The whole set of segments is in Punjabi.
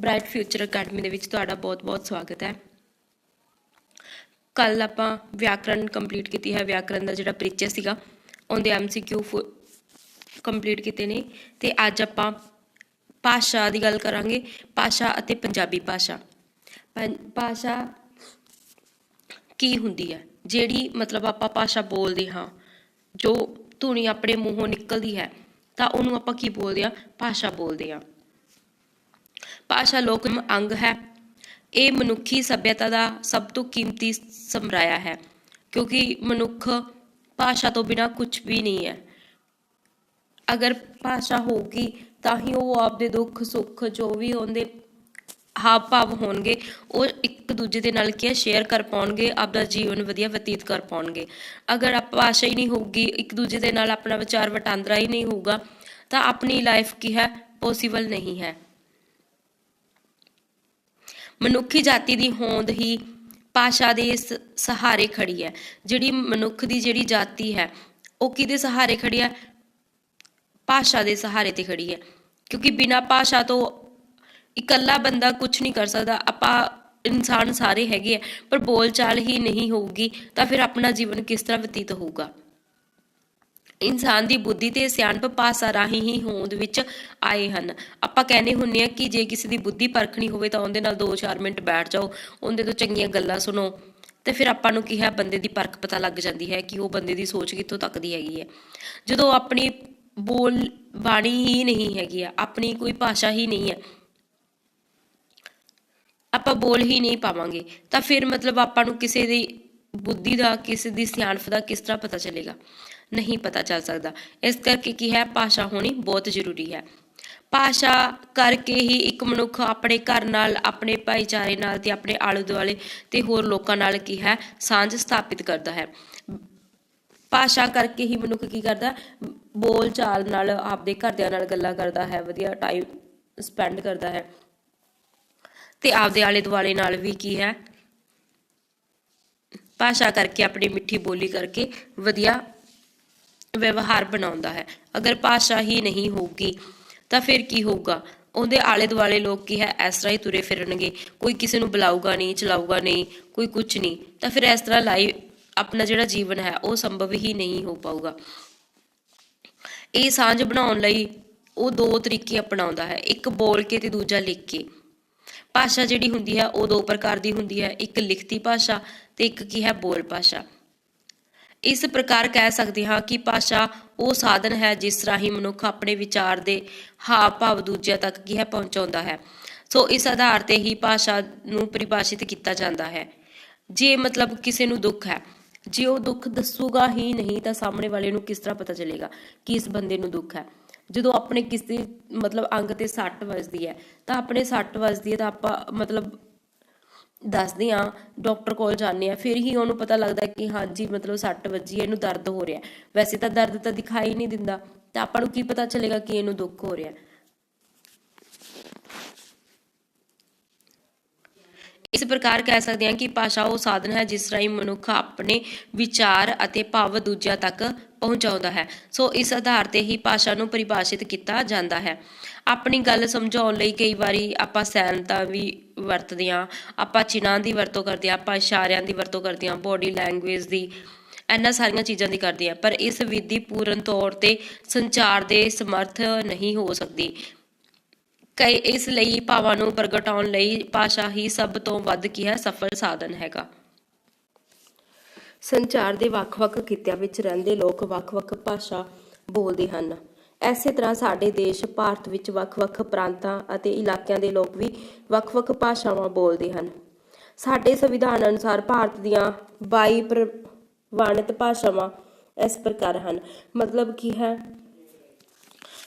ਬ੍ਰਾਈਟ ਫਿਊਚਰ ਅਕੈਡਮੀ ਦੇ ਵਿੱਚ ਤੁਹਾਡਾ ਬਹੁਤ-ਬਹੁਤ ਸਵਾਗਤ ਹੈ। ਕੱਲ ਆਪਾਂ ਵਿਆਕਰਣ ਕੰਪਲੀਟ ਕੀਤੀ ਹੈ। ਵਿਆਕਰਣ ਦਾ ਜਿਹੜਾ ਪ੍ਰੀਚਰ ਸੀਗਾ, ਉਹਦੇ ਐਮਸੀਕਿਊ ਕੰਪਲੀਟ ਕੀਤੇ ਨੇ ਤੇ ਅੱਜ ਆਪਾਂ ਭਾਸ਼ਾ ਦੀ ਗੱਲ ਕਰਾਂਗੇ। ਭਾਸ਼ਾ ਅਤੇ ਪੰਜਾਬੀ ਭਾਸ਼ਾ। ਪੰ- ਭਾਸ਼ਾ ਕੀ ਹੁੰਦੀ ਹੈ? ਜਿਹੜੀ ਮਤਲਬ ਆਪਾਂ ਭਾਸ਼ਾ ਬੋਲਦੇ ਹਾਂ, ਜੋ ਧੁਨੀ ਆਪਣੇ ਮੂੰਹੋਂ ਨਿਕਲਦੀ ਹੈ, ਤਾਂ ਉਹਨੂੰ ਆਪਾਂ ਕੀ ਬੋਲਦੇ ਹਾਂ? ਭਾਸ਼ਾ ਬੋਲਦੇ ਹਾਂ। ਭਾਸ਼ਾ ਲੋਕ ਅੰਗ ਹੈ। ਇਹ ਮਨੁੱਖੀ ਸਭਿਅਤਾ ਦਾ ਸਭ ਤੋਂ ਕੀਮਤੀ ਸਮਰਾਇਆ ਹੈ, ਕਿਉਂਕਿ ਮਨੁੱਖ ਭਾਸ਼ਾ ਤੋਂ ਬਿਨਾ ਕੁਝ ਵੀ ਨਹੀਂ ਹੈ। ਅਗਰ ਭਾਸ਼ਾ ਹੋਊਗੀ, ਤਾਂ ਹੀ ਉਹ ਆਪਦੇ ਦੁੱਖ, ਸੁੱਖ ਜੋ ਵੀ ਉਹਦੇ ਹਾਵ ਭਾਵ ਹੋਣਗੇ, ਉਹ ਇੱਕ ਦੂਜੇ ਦੇ ਨਾਲ ਕੀ ਸ਼ੇਅਰ ਕਰ ਪਾਉਣਗੇ, ਆਪਦਾ ਜੀਵਨ ਵਧੀਆ ਬਤੀਤ ਕਰ ਪਾਉਣਗੇ। ਅਗਰ ਆਪ ਭਾਸ਼ਾ ਹੀ ਨਹੀਂ ਹੋਊਗੀ ਇੱਕ ਦੂਜੇ ਦੇ ਨਾਲ ਆਪਣਾ ਵਿਚਾਰ ਵਟਾਂਦਰਾ ਹੀ ਨਹੀਂ ਹੋਊਗਾ, ਤਾਂ ਆਪਣੀ ਲਾਈਫ ਕੀ ਹੈ? ਪੋਸੀਬਲ ਨਹੀਂ ਹੈ। ਮਨੁੱਖੀ ਜਾਤੀ ਦੀ ਹੋਂਦ ਹੀ ਭਾਸ਼ਾ ਦੇ ਸਹਾਰੇ ਖੜੀ ਹੈ। ਜਿਹੜੀ ਮਨੁੱਖ ਦੀ ਜਿਹੜੀ ਜਾਤੀ ਹੈ, ਉਹ ਕਿਹਦੇ ਸਹਾਰੇ ਖੜੀ ਹੈ? ਭਾਸ਼ਾ ਦੇ ਸਹਾਰੇ ਤੇ ਖੜੀ ਹੈ। ਕਿਉਂਕਿ ਬਿਨਾ ਭਾਸ਼ਾ ਤੋਂ ਇਕੱਲਾ ਬੰਦਾ ਕੁਝ ਨਹੀਂ ਕਰ ਸਕਦਾ। ਆਪਾਂ ਇਨਸਾਨ ਸਾਰੇ ਹੈਗੇ ਆ, ਪਰ ਬੋਲਚਾਲ ਹੀ ਨਹੀਂ ਹੋਊਗੀ, ਤਾਂ ਫਿਰ ਆਪਣਾ ਜੀਵਨ ਕਿਸ ਤਰ੍ਹਾਂ ਬਤੀਤ ਹੋਊਗਾ? ਇਨਸਾਨ ਦੀ ਬੁੱਧੀ ਤੇ ਸਿਆਣਪ ਭਾਸ਼ਾ ਰਾਹੀਂ ਹੀ ਹੋਂਦ ਵਿੱਚ ਆਏ ਹਨ। ਆਪਾਂ ਕਹਿੰਦੇ ਹੁੰਨੇ ਆ ਕਿ ਜੇ ਕਿਸੇ ਦੀ ਬੁੱਧੀ ਪਰਖਣੀ ਹੋਵੇ ਤਾਂ ਉਹਦੇ ਨਾਲ 2-4 ਮਿੰਟ ਬੈਠ ਜਾਓ, ਉਹਦੇ ਤੋਂ ਚੰਗੀਆਂ ਗੱਲਾਂ ਸੁਣੋ, ਤੇ ਫਿਰ ਆਪਾਂ ਨੂੰ ਕੀ ਹੈ, ਬੰਦੇ ਦੀ ਪਰਖ ਪਤਾ ਲੱਗ ਜਾਂਦੀ ਹੈ ਕਿ ਉਹ ਬੰਦੇ ਦੀ ਸੋਚ ਕਿੱਥੋਂ ਤੱਕ ਦੀ ਹੈਗੀ ਹੈ। ਜਦੋਂ ਆਪਣੀ ਬੋਲ ਬਾਣੀ ਹੀ ਨਹੀਂ ਹੈਗੀ ਆ, ਆਪਣੀ ਕੋਈ ਭਾਸ਼ਾ ਹੀ ਨਹੀਂ ਹੈ, ਆਪਾਂ ਬੋਲ ਹੀ ਨਹੀਂ ਪਾਵਾਂਗੇ, ਤਾਂ ਫਿਰ ਮਤਲਬ ਆਪਾਂ ਨੂੰ ਕਿਸੇ ਦੀ ਬੁੱਧੀ ਦਾ, ਕਿਸੇ ਦੀ ਸਿਆਣਪ ਦਾ ਕਿਸ ਤਰ੍ਹਾਂ ਪਤਾ ਚੱਲੇਗਾ? ਨਹੀਂ ਪਤਾ ਚੱਲ ਸਕਦਾ। ਇਸ ਕਰਕੇ ਕੀ ਹੈ, ਭਾਸ਼ਾ ਹੋਣੀ ਬਹੁਤ ਜ਼ਰੂਰੀ ਹੈ। ਭਾਸ਼ਾ ਕਰਕੇ ਹੀ ਇੱਕ ਮਨੁੱਖ ਆਪਣੇ ਘਰ ਨਾਲ, ਆਪਣੇ ਭਾਈਚਾਰੇ ਨਾਲ ਤੇ ਆਪਣੇ ਆਲੇ ਦੁਆਲੇ ਤੇ ਹੋਰ ਲੋਕਾਂ ਨਾਲ ਕੀ ਹੈ, ਸਾਂਝ ਸਥਾਪਿਤ ਕਰਦਾ ਹੈ। ਭਾਸ਼ਾ ਕਰਕੇ ਹੀ ਮਨੁੱਖ ਕੀ ਕਰਦਾ ਬੋਲ ਚਾਲ ਨਾਲ, ਆਪਦੇ ਘਰਦਿਆਂ ਨਾਲ ਗੱਲਾਂ ਕਰਦਾ ਹੈ, ਵਧੀਆ ਟਾਈਮ ਸਪੈਂਡ ਕਰਦਾ ਹੈ। ਤੇ ਆਪਦੇ ਆਲੇ ਦੁਆਲੇ ਨਾਲ ਵੀ ਕੀ ਹੈ, ਭਾਸ਼ਾ ਕਰਕੇ ਆਪਣੀ ਮਿੱਠੀ ਬੋਲੀ ਕਰਕੇ ਵਧੀਆ ਵਿਵਹਾਰ ਬਣਾਉਂਦਾ ਹੈ। ਅਗਰ ਭਾਸ਼ਾ ਹੀ ਨਹੀਂ ਹੋਊਗੀ, ਤਾਂ ਫਿਰ ਕੀ ਹੋਊਗਾ? ਉਹਦੇ ਆਲੇ ਦੁਆਲੇ ਲੋਕ ਕੀ ਹੈ? ਇਸ ਤਰ੍ਹਾਂ ਹੀ ਤੁਰੇ ਫਿਰਨਗੇ। ਕੋਈ ਕਿਸੇ ਨੂੰ ਬੁਲਾਊਗਾ ਨਹੀਂ, ਚਲਾਊਗਾ ਨਹੀਂ, ਕੋਈ ਕੁਝ ਨਹੀਂ। ਤਾਂ ਫਿਰ ਇਸ ਤਰ੍ਹਾਂ ਲਾਈਵ ਆਪਣਾ ਜਿਹੜਾ ਜੀਵਨ ਹੈ, ਉਹ ਸੰਭਵ ਹੀ ਨਹੀਂ ਹੋ ਪਾਊਗਾ। ਇਹ ਸਾਂਝ ਬਣਾਉਣ ਲਈ ਉਹ ਦੋ ਤਰੀਕੇ ਅਪਣਾਉਂਦਾ ਹੈ। ਇੱਕ ਬੋਲ ਕੇ ਤੇ ਦੂਜਾ ਲਿਖ ਕੇ। ਭਾਸ਼ਾ ਜਿਹੜੀ ਹੁੰਦੀ ਹੈ, ਉਹ ਦੋ ਪ੍ਰਕਾਰ ਦੀ ਹੁੰਦੀ ਹੈ। ਇੱਕ ਲਿਖਤੀ ਭਾਸ਼ਾ ਤੇ ਇੱਕ ਕੀ ਹੈ? ਬੋਲ ਭਾਸ਼ਾ। ਇਸ ਪ੍ਰਕਾਰ ਕਹਿ ਸਕਦੇ ਹਾਂ ਕਿ ਭਾਸ਼ਾ ਉਹ ਸਾਧਨ ਹੈ ਜਿਸ ਰਾਹੀਂ ਮਨੁੱਖ ਆਪਣੇ ਵਿਚਾਰ ਦੇ ਹਾਵ ਭਾਵ ਦੂਜਿਆਂ ਤੱਕ ਕੀ ਹੈ ਪਹੁੰਚਾਉਂਦਾ ਹੈ। ਸੋ ਇਸ ਆਧਾਰ ਤੇ ਹੀ ਭਾਸ਼ਾ ਨੂੰ ਪਰਿਭਾਸ਼ਿਤ ਕੀਤਾ ਜਾਂਦਾ ਹੈ। ਜੇ ਮਤਲਬ ਕਿਸੇ ਨੂੰ ਦੁੱਖ ਹੈ, ਜੇ ਉਹ ਦੁੱਖ ਦੱਸੂਗਾ ਹੀ ਨਹੀਂ ਤਾਂ ਸਾਹਮਣੇ ਵਾਲੇ ਨੂੰ ਕਿਸ ਤਰ੍ਹਾਂ ਪਤਾ ਚੱਲੇਗਾ ਕਿ ਇਸ ਬੰਦੇ ਨੂੰ ਦੁੱਖ ਹੈ? ਜਦੋਂ ਆਪਣੇ ਕਿਸੇ ਮਤਲਬ ਅੰਗ ਤੇ ਸੱਟ ਵੱਜਦੀ ਹੈ ਤਾਂ ਆਪਣੇ ਸੱਟ ਵੱਜਦੀ ਹੈ ਤਾਂ ਆਪਾਂ ਮਤਲਬ ਦੱਸਦੇ ਆ ਡਾਕਟਰ ਕੋਲ ਜਾਂਦੇ ਆ ਫਿਰ ਹੀ ਉਹਨੂੰ ਪਤਾ ਲੱਗਦਾ ਕਿ ਹਾਂਜੀ, ਮਤਲਬ ਸੱਟ ਵੱਜੀ ਹੈ ਇਹਨੂੰ ਦਰਦ ਹੋ ਰਿਹਾ ਵੈਸੇ ਤਾਂ ਦਰਦ ਤਾਂ ਦਿਖਾਈ ਨਹੀਂ ਦਿੰਦਾ, ਤਾਂ ਆਪਾਂ ਨੂੰ ਕੀ ਪਤਾ ਚੱਲੇਗਾ ਕਿ ਇਹਨੂੰ ਦੁੱਖ ਹੋ ਰਿਹਾ ਇਸ ਪ੍ਰਕਾਰ ਕਹਿ ਸਕਦੇ ਹਾਂ ਕਿ ਭਾਸ਼ਾ ਉਹ ਸਾਧਨ ਹੈ ਜਿਸ ਰਾਹੀਂ ਮਨੁੱਖ ਆਪਣੇ ਵਿਚਾਰ ਅਤੇ ਭਾਵ ਦੂਜਿਆਂ ਤੱਕ ਪਹੁੰਚਾਉਂਦਾ ਹੈ। ਸੋ ਇਸ ਆਧਾਰ ਤੇ ਹੀ ਭਾਸ਼ਾ ਨੂੰ ਪਰਿਭਾਸ਼ਿਤ ਕੀਤਾ ਜਾਂਦਾ ਹੈ। ਆਪਣੀ ਗੱਲ ਸਮਝਾਉਣ ਲਈ ਕਈ ਵਾਰੀ ਆਪਾਂ ਸੈਨਤਾ ਵੀ ਵਰਤਦੇ ਹਾਂ, ਆਪਾਂ ਚਿੰਨ੍ਹਾਂ ਦੀ ਵਰਤੋਂ ਕਰਦੇ ਹਾਂ, ਆਪਾਂ ਇਸ਼ਾਰਿਆਂ ਦੀ ਵਰਤੋਂ ਕਰਦੇ ਹਾਂ ਬੋਡੀ ਲੈਂਗੁਏਜ ਦੀ ਇਹਨਾਂ ਸਾਰੀਆਂ ਚੀਜ਼ਾਂ ਦੀ ਕਰਦੇ ਹਾਂ। ਪਰ ਇਸ ਵਿਧੀ ਪੂਰਨ ਤੌਰ ਤੇ ਸੰਚਾਰ ਦੇ ਸਮਰਥ ਨਹੀਂ ਹੋ ਸਕਦੀ। ਕਈ ਇਸ ਲਈ ਭਾਵਾਂ ਨੂੰ ਪ੍ਰਗਟਾਉਣ ਲਈ ਭਾਸ਼ਾ ਹੀ ਸਭ ਤੋਂ ਵੱਧ ਕੀ ਹੈ, ਸਫਲ ਸਾਧਨ ਹੈਗਾ। ਸੰਚਾਰ ਦੇ ਵੱਖ-ਵੱਖ ਕਿੱਤਿਆਂ ਵਿੱਚ ਰਹਿੰਦੇ ਲੋਕ ਵੱਖ-ਵੱਖ ਭਾਸ਼ਾ ਬੋਲਦੇ ਹਨ। ਐਸੇ ਤਰ੍ਹਾਂ ਸਾਡੇ ਦੇਸ਼, ਭਾਰਤ ਵਿੱਚ ਵੱਖ-ਵੱਖ ਪ੍ਰਾਂਤਾਂ ਅਤੇ ਇਲਾਕਿਆਂ ਦੇ ਲੋਕ ਵੀ ਵੱਖ-ਵੱਖ ਭਾਸ਼ਾਵਾਂ ਬੋਲਦੇ ਹਨ। ਸਾਡੇ ਸੰਵਿਧਾਨ ਅਨੁਸਾਰ ਭਾਰਤ ਦੀਆਂ 22 ਪ੍ਰਵਾਨਿਤ ਭਾਸ਼ਾਵਾਂ ਇਸ ਪ੍ਰਕਾਰ ਹਨ। ਮਤਲਬ ਕੀ ਹੈ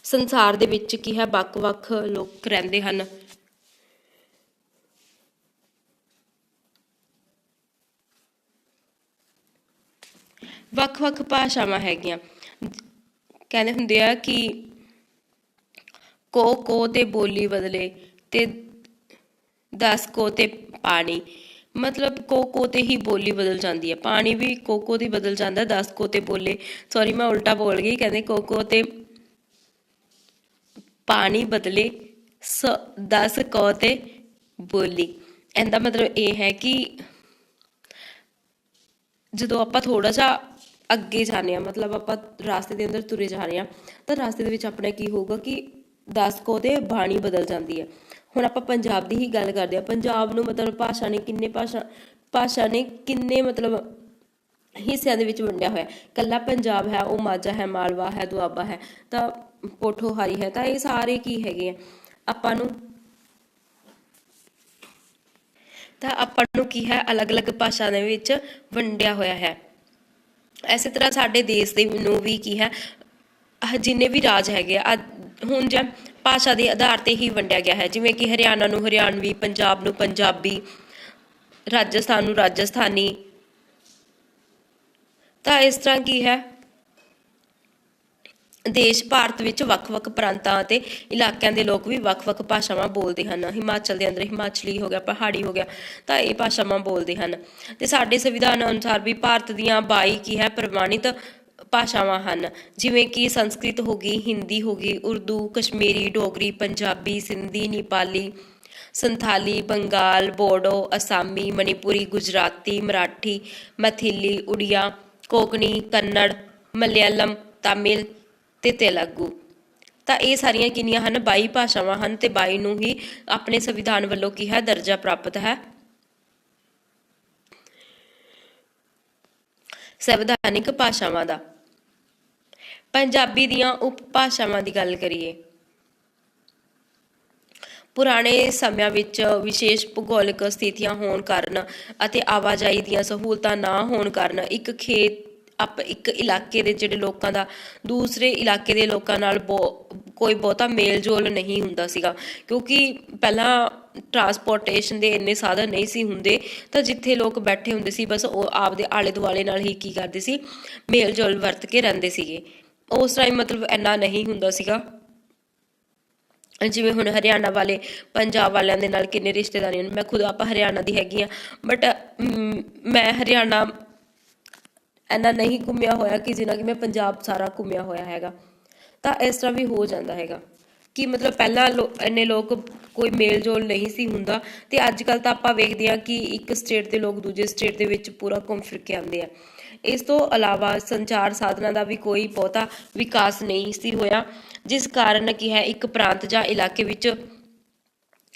ਸੰਸਾਰ ਦੇ ਵਿੱਚ ਕੀ ਹੈ? ਵੱਖ-ਵੱਖ ਲੋਕ ਰਹਿੰਦੇ ਹਨ। ਵੱਖ-ਵੱਖ ਭਾਸ਼ਾਵਾਂ ਹੈਗੀਆਂ। ਕਹਿੰਦੇ ਹੁੰਦੇ ਆ ਕਿ ਕੋ ਕੋ ਤੇ ਬੋਲੀ ਬਦਲੇ ਤੇ ਦਸ, ਕੋ ਤੇ ਪਾਣੀ। ਮਤਲਬ ਕੋ ਕੋ ਤੇ ਹੀ ਬੋਲੀ ਬਦਲ ਜਾਂਦੀ ਹੈ। ਪਾਣੀ ਵੀ ਕੋ ਕੋ ਦੀ ਬਦਲ ਜਾਂਦਾ, ਦਸ, ਕੋ ਤੇ ਬੋਲੇ। ਸੌਰੀ ਮੈਂ ਉਲਟਾ ਬੋਲ ਗਈ। ਕਹਿੰਦੇ ਕੋ ਕੋ ਤੇ ਪਾਣੀ ਬਦਲੇ, ਸ 10 ਕੋ ਤੇ ਬੋਲੀ। ਇਹਦਾ ਮਤਲਬ ਇਹ ਹੈ ਕਿ ਜਦੋਂ ਆਪਾਂ ਥੋੜਾ ਜਿਹਾ ਅੱਗੇ ਜਾਂਦੇ ਆ ਮਤਲਬ ਆਪਾਂ ਰਾਸਤੇ ਦੇ ਅੰਦਰ ਤੁਰੇ ਜਾ ਰਹੇ ਆ ਤਾਂ ਰਾਸਤੇ ਦੇ ਵਿੱਚ ਆਪਣਾ ਕੀ ਹੋਊਗਾ ਕਿ 10 ਕੋ ਤੇ ਬਾਣੀ ਬਦਲ ਜਾਂਦੀ ਹੈ। ਹੁਣ ਆਪਾਂ ਪੰਜਾਬ ਦੀ ਹੀ ਗੱਲ ਕਰਦੇ ਆ ਪੰਜਾਬ ਨੂੰ ਮਤਲਬ ਭਾਸ਼ਾ ਨੇ ਕਿੰਨੇ ਭਾਸ਼ਾ ਭਾਸ਼ਾ ਨੇ ਕਿੰਨੇ ਮਤਲਬ ਹਿੱਸਿਆਂ ਦੇ ਵਿੱਚ ਵੰਡਿਆ ਹੋਇਆ ਹੈ। ਕੱਲਾ ਪੰਜਾਬ ਹੈ, ਉਹ ਮਾਝਾ ਹੈ, ਮਾਲਵਾ ਹੈ, ਦੁਆਬਾ ਹੈ। ਤਾਂ ਪੋਠੋਹਾਰੀ ਹੈ, ਤਾਂ ਇਹ ਸਾਰੇ ਕੀ ਹੈਗੇ ਆ? ਆਪਾਂ ਨੂੰ ਤਾਂ ਆਪਾਂ ਨੂੰ ਕੀ ਹੈ? ਅਲੱਗ-ਅਲੱਗ ਭਾਸ਼ਾ ਦੇ ਵਿੱਚ ਵੰਡਿਆ ਹੋਇਆ ਹੈ। ਐਸੇ ਤਰ੍ਹਾਂ ਸਾਡੇ ਦੇਸ਼ ਦੇ ਨੂੰ ਵੀ ਕੀ ਹੈ? ਜਿੰਨੇ ਵੀ ਰਾਜ ਹੈਗੇ ਆ ਹੁਣ ਜਾਂ ਭਾਸ਼ਾ ਦੇ ਆਧਾਰ ਤੇ ਹੀ ਵੰਡਿਆ ਗਿਆ ਹੈ। ਜਿਵੇਂ ਕਿ ਹਰਿਆਣਾ ਨੂੰ ਹਰਿਆਣਵੀ, ਪੰਜਾਬ ਨੂੰ ਪੰਜਾਬੀ, ਰਾਜਸਥਾਨ ਨੂੰ ਰਾਜਸਥਾਨੀ। ਤਾਂ ਇਸ ਤਰ੍ਹਾਂ ਕੀ ਹੈ? ਦੇਸ਼ ਭਾਰਤ ਵਿੱਚ ਵੱਖ-ਵੱਖ ਪ੍ਰਾਂਤਾਂ ਅਤੇ ਇਲਾਕਿਆਂ ਦੇ ਲੋਕ ਵੀ ਵੱਖ-ਵੱਖ ਭਾਸ਼ਾਵਾਂ ਬੋਲਦੇ ਹਨ। ਹਿਮਾਚਲ ਦੇ ਅੰਦਰ ਹਿਮਾਚਲੀ ਹੋ ਗਿਆ, ਪਹਾੜੀ ਹੋ ਗਿਆ, ਤਾਂ ਇਹ ਭਾਸ਼ਾਵਾਂ ਬੋਲਦੇ ਹਨ। ਤੇ ਸਾਡੇ ਸੰਵਿਧਾਨ ਅਨੁਸਾਰ ਵੀ ਭਾਰਤ ਦੀਆਂ 22 ਕੀ ਹੈ? ਪ੍ਰਮਾਣਿਤ ਭਾਸ਼ਾਵਾਂ ਹਨ। ਜਿਵੇਂ ਕਿ ਸੰਸਕ੍ਰਿਤ ਹੋ ਗਈ, ਹਿੰਦੀ ਹੋ ਗਈ, ਉਰਦੂ, ਕਸ਼ਮੀਰੀ, ਡੋਗਰੀ, ਪੰਜਾਬੀ, ਸਿੰਧੀ, ਨੇਪਾਲੀ, ਸੰਥਾਲੀ, ਬੰਗਾਲ, ਬੋਡੋ, ਅਸਾਮੀ, ਮਣੀਪੁਰੀ, ਗੁਜਰਾਤੀ, ਮਰਾਠੀ, ਮਥਿਲੀ, ਉੜੀਆ, ਕੋਕਣੀ, ਕੰਨੜ, ਮਲਿਆਲਮ, ਤਾਮਿਲ ਤੇ ਤੇਲਗੂ ਤਾਂ ਇਹ ਸਾਰੀਆਂ ਕਿੰਨੀਆਂ ਹਨ? 22 ਭਾਸ਼ਾਵਾਂ ਹਨ ਤੇ 22 ਨੂੰ ਹੀ ਆਪਣੇ ਸੰਵਿਧਾਨ ਵੱਲੋਂ ਕੀ ਹੈ ਦਰਜਾ ਪ੍ਰਾਪਤ ਹੈ। ਸੰਵਿਧਾਨਿਕ ਭਾਸ਼ਾਵਾਂ ਦਾ। ਪੰਜਾਬੀ ਦੀਆਂ ਉਪ ਭਾਸ਼ਾਵਾਂ ਦੀ ਗੱਲ ਕਰੀਏ। ਪੁਰਾਣੇ ਸਮਿਆਂ ਵਿੱਚ ਵਿਸ਼ੇਸ਼ ਭੂਗੋਲਿਕ ਸਥਿਤੀਆਂ ਹੋਣ ਕਾਰਨ ਅਤੇ ਆਵਾਜਾਈ ਦੀਆਂ ਸਹੂਲਤਾਂ ਨਾ ਹੋਣ ਕਾਰਨ ਇੱਕ ਖੇਤ ਆਪ ਇੱਕ ਇਲਾਕੇ ਦੇ ਜਿਹੜੇ ਲੋਕਾਂ ਦਾ, ਦੂਸਰੇ ਇਲਾਕੇ ਦੇ ਲੋਕਾਂ ਨਾਲ ਬਹੁ- ਕੋਈ ਬਹੁਤਾ ਮੇਲ ਜੋਲ ਨਹੀਂ ਹੁੰਦਾ ਸੀਗਾ। ਕਿਉਂਕਿ ਪਹਿਲਾਂ ਟਰਾਂਸਪੋਰਟੇਸ਼ਨ ਦੇ ਇੰਨੇ ਸਾਧਨ ਨਹੀਂ ਸੀ ਹੁੰਦੇ, ਤਾਂ ਜਿੱਥੇ ਲੋਕ ਬੈਠੇ ਹੁੰਦੇ ਸੀ, ਬਸ ਉਹ ਆਪਦੇ ਆਲੇ ਦੁਆਲੇ ਨਾਲ ਹੀ ਕੀ ਕਰਦੇ ਸੀ ਮੇਲ ਜੋਲ ਵਰਤ ਕੇ ਰਹਿੰਦੇ ਸੀਗੇ। ਉਸ ਟਾਈਮ ਮਤਲਬ ਇੰਨਾ ਨਹੀਂ ਹੁੰਦਾ ਸੀਗਾ। ਜਿਵੇਂ ਹੁਣ ਹਰਿਆਣਾ ਵਾਲੇ, ਪੰਜਾਬ ਵਾਲਿਆਂ ਦੇ ਨਾਲ ਕਿੰਨੇ ਰਿਸ਼ਤੇਦਾਰੀਆਂ ਨੇ ਮੈਂ ਖੁਦ ਆਪਾਂ ਹਰਿਆਣਾ ਦੀ ਹੈਗੀ ਆ ਬਟ ਮੈਂ ਹਰਿਆਣਾ ਇੰਨਾ ਨਹੀਂ ਘੁੰਮਿਆ ਹੋਇਆ ਕਿ ਜਿੰਨਾ ਕਿ ਮੈਂ ਪੰਜਾਬ ਸਾਰਾ ਘੁੰਮਿਆ ਹੋਇਆ ਹੈਗਾ। ਤਾਂ ਇਸ ਤਰ੍ਹਾਂ ਵੀ ਹੋ ਜਾਂਦਾ ਹੈਗਾ ਕਿ ਮਤਲਬ ਪਹਿਲਾਂ ਇੰਨੇ ਲੋਕ ਕੋਈ ਮੇਲ ਜੋਲ ਨਹੀਂ ਸੀ ਹੁੰਦਾ ਤੇ ਅੱਜ ਕੱਲ ਤਾਂ ਆਪਾਂ ਵੇਖਦੇ ਹਾਂ ਕਿ ਇੱਕ ਸਟੇਟ ਦੇ ਲੋਕ ਦੂਜੇ ਸਟੇਟ ਦੇ ਵਿੱਚ ਪੂਰਾ ਘੁੰਮ ਫਿਰ ਕੇ ਆਉਂਦੇ ਆ। ਇਸ ਤੋਂ ਇਲਾਵਾ ਸੰਚਾਰ ਸਾਧਨਾਂ ਦਾ ਵੀ ਕੋਈ ਬਹੁਤਾ ਵਿਕਾਸ ਨਹੀਂ ਸੀ ਹੋਇਆ, ਜਿਸ ਕਾਰਨ ਕੀ ਹੈ, ਇੱਕ ਪ੍ਰਾਂਤ ਜਾਂ ਇਲਾਕੇ ਵਿੱਚ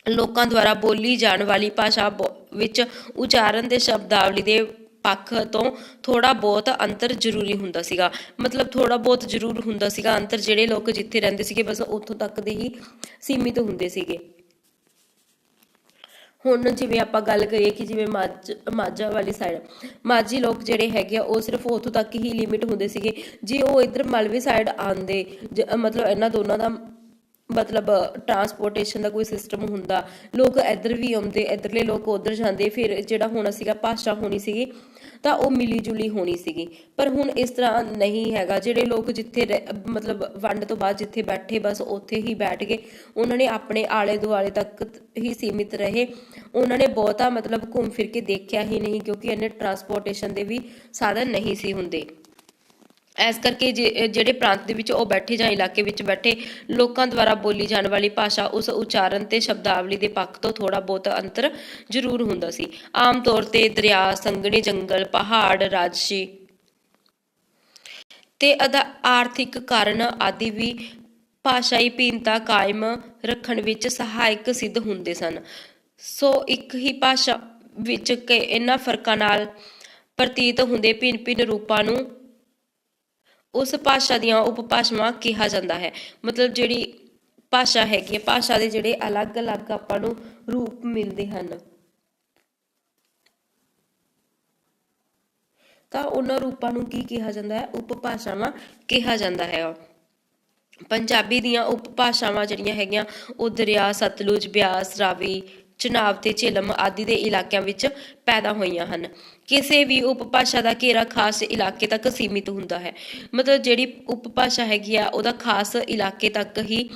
ਲੋਕਾਂ ਦੁਆਰਾ ਬੋਲੀ ਜਾਣ ਵਾਲੀ ਭਾਸ਼ਾ ਬੋ- ਵਿੱਚ ਉਚਾਰਨ ਤੇ ਸ਼ਬਦਾਵਲੀ ਦੇ ਪੱਖ ਤੋਂ ਥੋੜਾ ਬਹੁਤ ਅੰਤਰ ਜ਼ਰੂਰੀ ਹੁੰਦਾ ਸੀਗਾ। ਮਤਲਬ ਥੋੜਾ ਬਹੁਤ ਜ਼ਰੂਰ ਹੁੰਦਾ ਸੀਗਾ ਅੰਤਰ ਜਿਹੜੇ ਲੋਕ ਜਿੱਥੇ ਰਹਿੰਦੇ ਸੀਗੇ, ਬਸ ਉੱਥੋਂ ਤੱਕ ਦੇ ਹੀ ਸੀਮਿਤ ਹੁੰਦੇ ਸੀਗੇ। ਹੁਣ ਜਿਵੇਂ ਆਪਾਂ ਗੱਲ ਕਰੀਏ ਕਿ ਜਿਵੇਂ ਮਾਝ, ਮਾਝਾ ਵਾਲੀ ਸਾਈਡ ਮਾਝੀ ਲੋਕ ਜਿਹੜੇ ਹੈਗੇ ਆ, ਉਹ ਸਿਰਫ ਉੱਥੋਂ ਤੱਕ ਹੀ ਲਿਮਿਟ ਹੁੰਦੇ ਸੀਗੇ। ਜੇ ਉਹ ਇਧਰ ਮਲਵੀ ਸਾਈਡ ਆਂਦੇ ਜ- ਮਤਲਬ ਇਹਨਾਂ ਦੋਨਾਂ ਦਾ ਮਤਲਬ ਟਰਾਂਸਪੋਰਟੇਸ਼ਨ ਦਾ ਕੋਈ ਸਿਸਟਮ ਹੁੰਦਾ, ਲੋਕ ਇੱਧਰ ਵੀ ਆਉਂਦੇ, ਇੱਧਰਲੇ ਲੋਕ ਉੱਧਰ ਜਾਂਦੇ, ਫਿਰ ਜਿਹੜਾ ਹੋਣਾ ਸੀਗਾ ਭਾਸ਼ਾ ਹੋਣੀ ਸੀਗੀ, ਤਾਂ ਉਹ ਮਿਲੀ ਜੁਲੀ ਹੋਣੀ ਸੀਗੀ। ਪਰ ਹੁਣ ਇਸ ਤਰ੍ਹਾਂ ਨਹੀਂ ਹੈਗਾ, ਜਿਹੜੇ ਲੋਕ ਜਿੱਥੇ ਰਹਿ- ਮਤਲਬ ਵੰਡ ਤੋਂ ਬਾਅਦ ਜਿੱਥੇ ਬੈਠੇ, ਬਸ ਉੱਥੇ ਹੀ ਬੈਠ ਗਏ, ਉਹਨਾਂ ਨੇ ਆਪਣੇ ਆਲੇ ਦੁਆਲੇ ਤੱਕ ਹੀ ਸੀਮਿਤ ਰਹੇ। ਉਹਨਾਂ ਨੇ ਬਹੁਤਾ ਮਤਲਬ ਘੁੰਮ ਫਿਰ ਕੇ ਦੇਖਿਆ ਹੀ ਨਹੀਂ, ਕਿਉਂਕਿ ਇਹਨੇ ਟਰਾਂਸਪੋਰਟੇਸ਼ਨ ਦੇ ਵੀ ਸਾਧਨ ਨਹੀਂ ਸੀ ਹੁੰਦੇ। ਇਸ ਕਰਕੇ ਜੇ- ਜਿਹੜੇ ਪ੍ਰਾਂਤ ਦੇ ਵਿੱਚ ਉਹ ਬੈਠੇ ਜਾਂ ਇਲਾਕੇ ਵਿੱਚ ਬੈਠੇ, ਲੋਕਾਂ ਦੁਆਰਾ ਬੋਲੀ ਜਾਣ ਵਾਲੀ ਭਾਸ਼ਾ ਉਸ ਉਚਾਰਨ ਤੇ ਸ਼ਬਦਾਵਲੀ ਦੇ ਪੱਖ ਤੋਂ ਥੋੜਾ ਬਹੁਤ ਅੰਤਰ ਜ਼ਰੂਰ ਹੁੰਦਾ ਸੀ। ਆਮ ਤੌਰ ਤੇ ਦਰਿਆ, ਸੰਘਣੇ ਜੰਗਲ, ਪਹਾੜ, ਰਾਜਸੀ ਤੇ ਅਦਾ ਆਰਥਿਕ ਕਾਰਨ ਆਦਿ ਵੀ ਭਾਸ਼ਾਈ ਭਿੰਨਤਾ ਕਾਇਮ ਰੱਖਣ ਵਿੱਚ ਸਹਾਇਕ ਸਿੱਧ ਹੁੰਦੇ ਸਨ। ਸੋ ਇੱਕ ਹੀ ਭਾਸ਼ਾ ਵਿੱਚ ਕਿ ਇਹਨਾਂ ਫਰਕਾਂ ਨਾਲ ਪ੍ਰਤੀਤ ਹੁੰਦੇ ਭਿੰਨ-ਭਿੰਨ ਰੂਪਾਂ ਨੂੰ ਉਸ ਭਾਸ਼ਾ ਦੀਆਂ ਉਪਭਾਸ਼ਾਵਾਂ ਕਿਹਾ ਜਾਂਦਾ ਹੈ। ਮਤਲਬ ਜਿਹੜੀ ਭਾਸ਼ਾ ਹੈਗੀ ਹੈ, ਭਾਸ਼ਾ ਦੇ ਜਿਹੜੇ ਅਲੱਗ-ਅਲੱਗ ਆਪਾਂ ਨੂੰ ਰੂਪ ਮਿਲਦੇ ਹਨ। ਤਾਂ ਉਹਨਾਂ ਰੂਪਾਂ ਨੂੰ ਕੀ ਕਿਹਾ ਜਾਂਦਾ ਹੈ? ਉਪਭਾਸ਼ਾਵਾਂ ਕਿਹਾ ਜਾਂਦਾ ਹੈ। ਪੰਜਾਬੀ ਦੀਆਂ ਉਪਭਾਸ਼ਾਵਾਂ ਜਿਹੜੀਆਂ ਹੈਗੀਆਂ, ਉਹ ਦਰਿਆ, ਸਤਲੁਜ, ਬਿਆਸ, ਰਾਵੀ ਚਨਾਬ ਤੇ ਝੇਲਮ ਆਦਿ ਦੇ ਇਲਾਕਿਆਂ ਵਿੱਚ ਪੈਦਾ ਹੋਈਆਂ ਹਨ। ਕਿਸੇ ਵੀ ਉਪਭਾਸ਼ਾ ਦਾ ਘੇਰਾ ਖਾਸ ਇਲਾਕੇ ਤੱਕ ਸੀਮਿਤ ਹੁੰਦਾ ਹੈ। ਮਤਲਬ ਜਿਹੜੀ ਉਪਭਾਸ਼ਾ ਹੈਗੀ ਆ, ਉਹਦਾ ਖਾਸ ਇਲਾਕੇ ਤੱਕ ਹੀ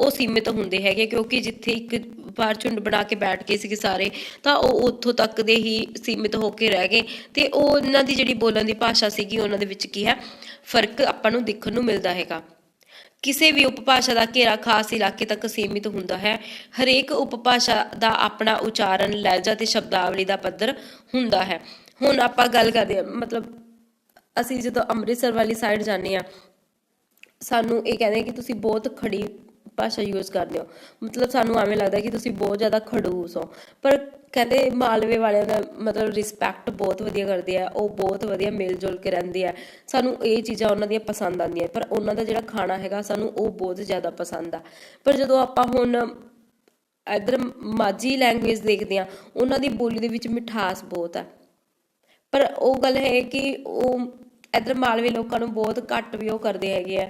ਉਹ ਸੀਮਿਤ ਹੁੰਦੇ ਹੈਗੇ, ਕਿਉਂਕਿ ਜਿੱਥੇ ਇੱਕ ਵਾਰ ਝੁੰਡ ਬਣਾ ਕੇ ਬੈਠ ਗਏ ਸੀਗੇ ਸਾਰੇ, ਤਾਂ ਉਹ ਉੱਥੋਂ ਤੱਕ ਦੇ ਹੀ ਸੀਮਿਤ ਹੋ ਕੇ ਰਹਿ ਗਏ। ਤੇ ਉਹ ਉਹਨਾਂ ਦੀ ਜਿਹੜੀ ਬੋਲਣ ਦੀ ਭਾਸ਼ਾ ਸੀਗੀ, ਉਹਨਾਂ ਦੇ ਵਿੱਚ ਕੀ ਹੈ? ਫ਼ਰਕ ਆਪਾਂ ਨੂੰ ਦੇਖਣ ਨੂੰ ਮਿਲਦਾ ਹੈਗਾ। ਕਿਸੇ ਵੀ ਉਪਭਾਸ਼ਾ ਦਾ ਘੇਰਾ ਖਾਸ ਇਲਾਕੇ ਤੱਕ ਸੀਮਿਤ ਹੁੰਦਾ ਹੈ। ਹਰੇਕ ਉਪਭਾਸ਼ਾ ਦਾ ਆਪਣਾ ਉਚਾਰਨ, ਲਹਿਜਾ ਤੇ ਸ਼ਬਦਾਵਲੀ ਦਾ ਪੱਧਰ ਹੁੰਦਾ ਹੈ। ਹੁਣ ਆਪਾਂ ਗੱਲ ਕਰਦੇ ਹਾਂ, ਮਤਲਬ ਅਸੀਂ ਜਦੋਂ ਅੰਮ੍ਰਿਤਸਰ ਵਾਲੀ ਸਾਈਡ ਜਾਂਦੇ ਆ ਸਾਨੂੰ ਇਹ ਕਹਿੰਦੇ ਕਿ ਤੁਸੀਂ ਬਹੁਤ ਖੜੀ ਭਾਸ਼ਾ ਯੂਜ਼ ਕਰਦੇ ਹੋ। ਮਤਲਬ ਸਾਨੂੰ ਐਵੇਂ ਲੱਗਦਾ ਕਿ ਤੁਸੀਂ ਬਹੁਤ ਜ਼ਿਆਦਾ ਖੜੂਸ ਹੋ। ਪਰ ਕਹਿੰਦੇ ਮਾਲਵੇ ਵਾਲਿਆਂ ਦਾ ਮਤਲਬ ਰਿਸਪੈਕਟ ਬਹੁਤ ਵਧੀਆ ਕਰਦੇ ਆ, ਉਹ ਬਹੁਤ ਵਧੀਆ ਮਿਲ ਜੁਲ ਕੇ ਰਹਿੰਦੇ ਆ। ਸਾਨੂੰ ਇਹ ਚੀਜ਼ਾਂ ਉਹਨਾਂ ਦੀਆਂ ਪਸੰਦ ਆਉਂਦੀਆਂ, ਪਰ ਉਹਨਾਂ ਦਾ ਜਿਹੜਾ ਖਾਣਾ ਹੈਗਾ ਸਾਨੂੰ ਉਹ ਬਹੁਤ ਜ਼ਿਆਦਾ ਪਸੰਦ ਆ। ਪਰ ਜਦੋਂ ਆਪਾਂ ਹੁਣ ਇਧਰ ਮਾਝੀ ਲੈਂਗੁਏਜ ਦੇਖਦੇ ਆ, ਉਹਨਾਂ ਦੀ ਬੋਲੀ ਦੇ ਵਿੱਚ ਮਿਠਾਸ ਬਹੁਤ ਆ। ਪਰ ਉਹ ਗੱਲ ਹੈ ਕਿ ਉਹ ਇਧਰ ਮਾਲਵੇ ਲੋਕਾਂ ਨੂੰ ਬਹੁਤ ਘੱਟ ਵੀ ਉਹ ਕਰਦੇ ਹੈਗੇ ਆ।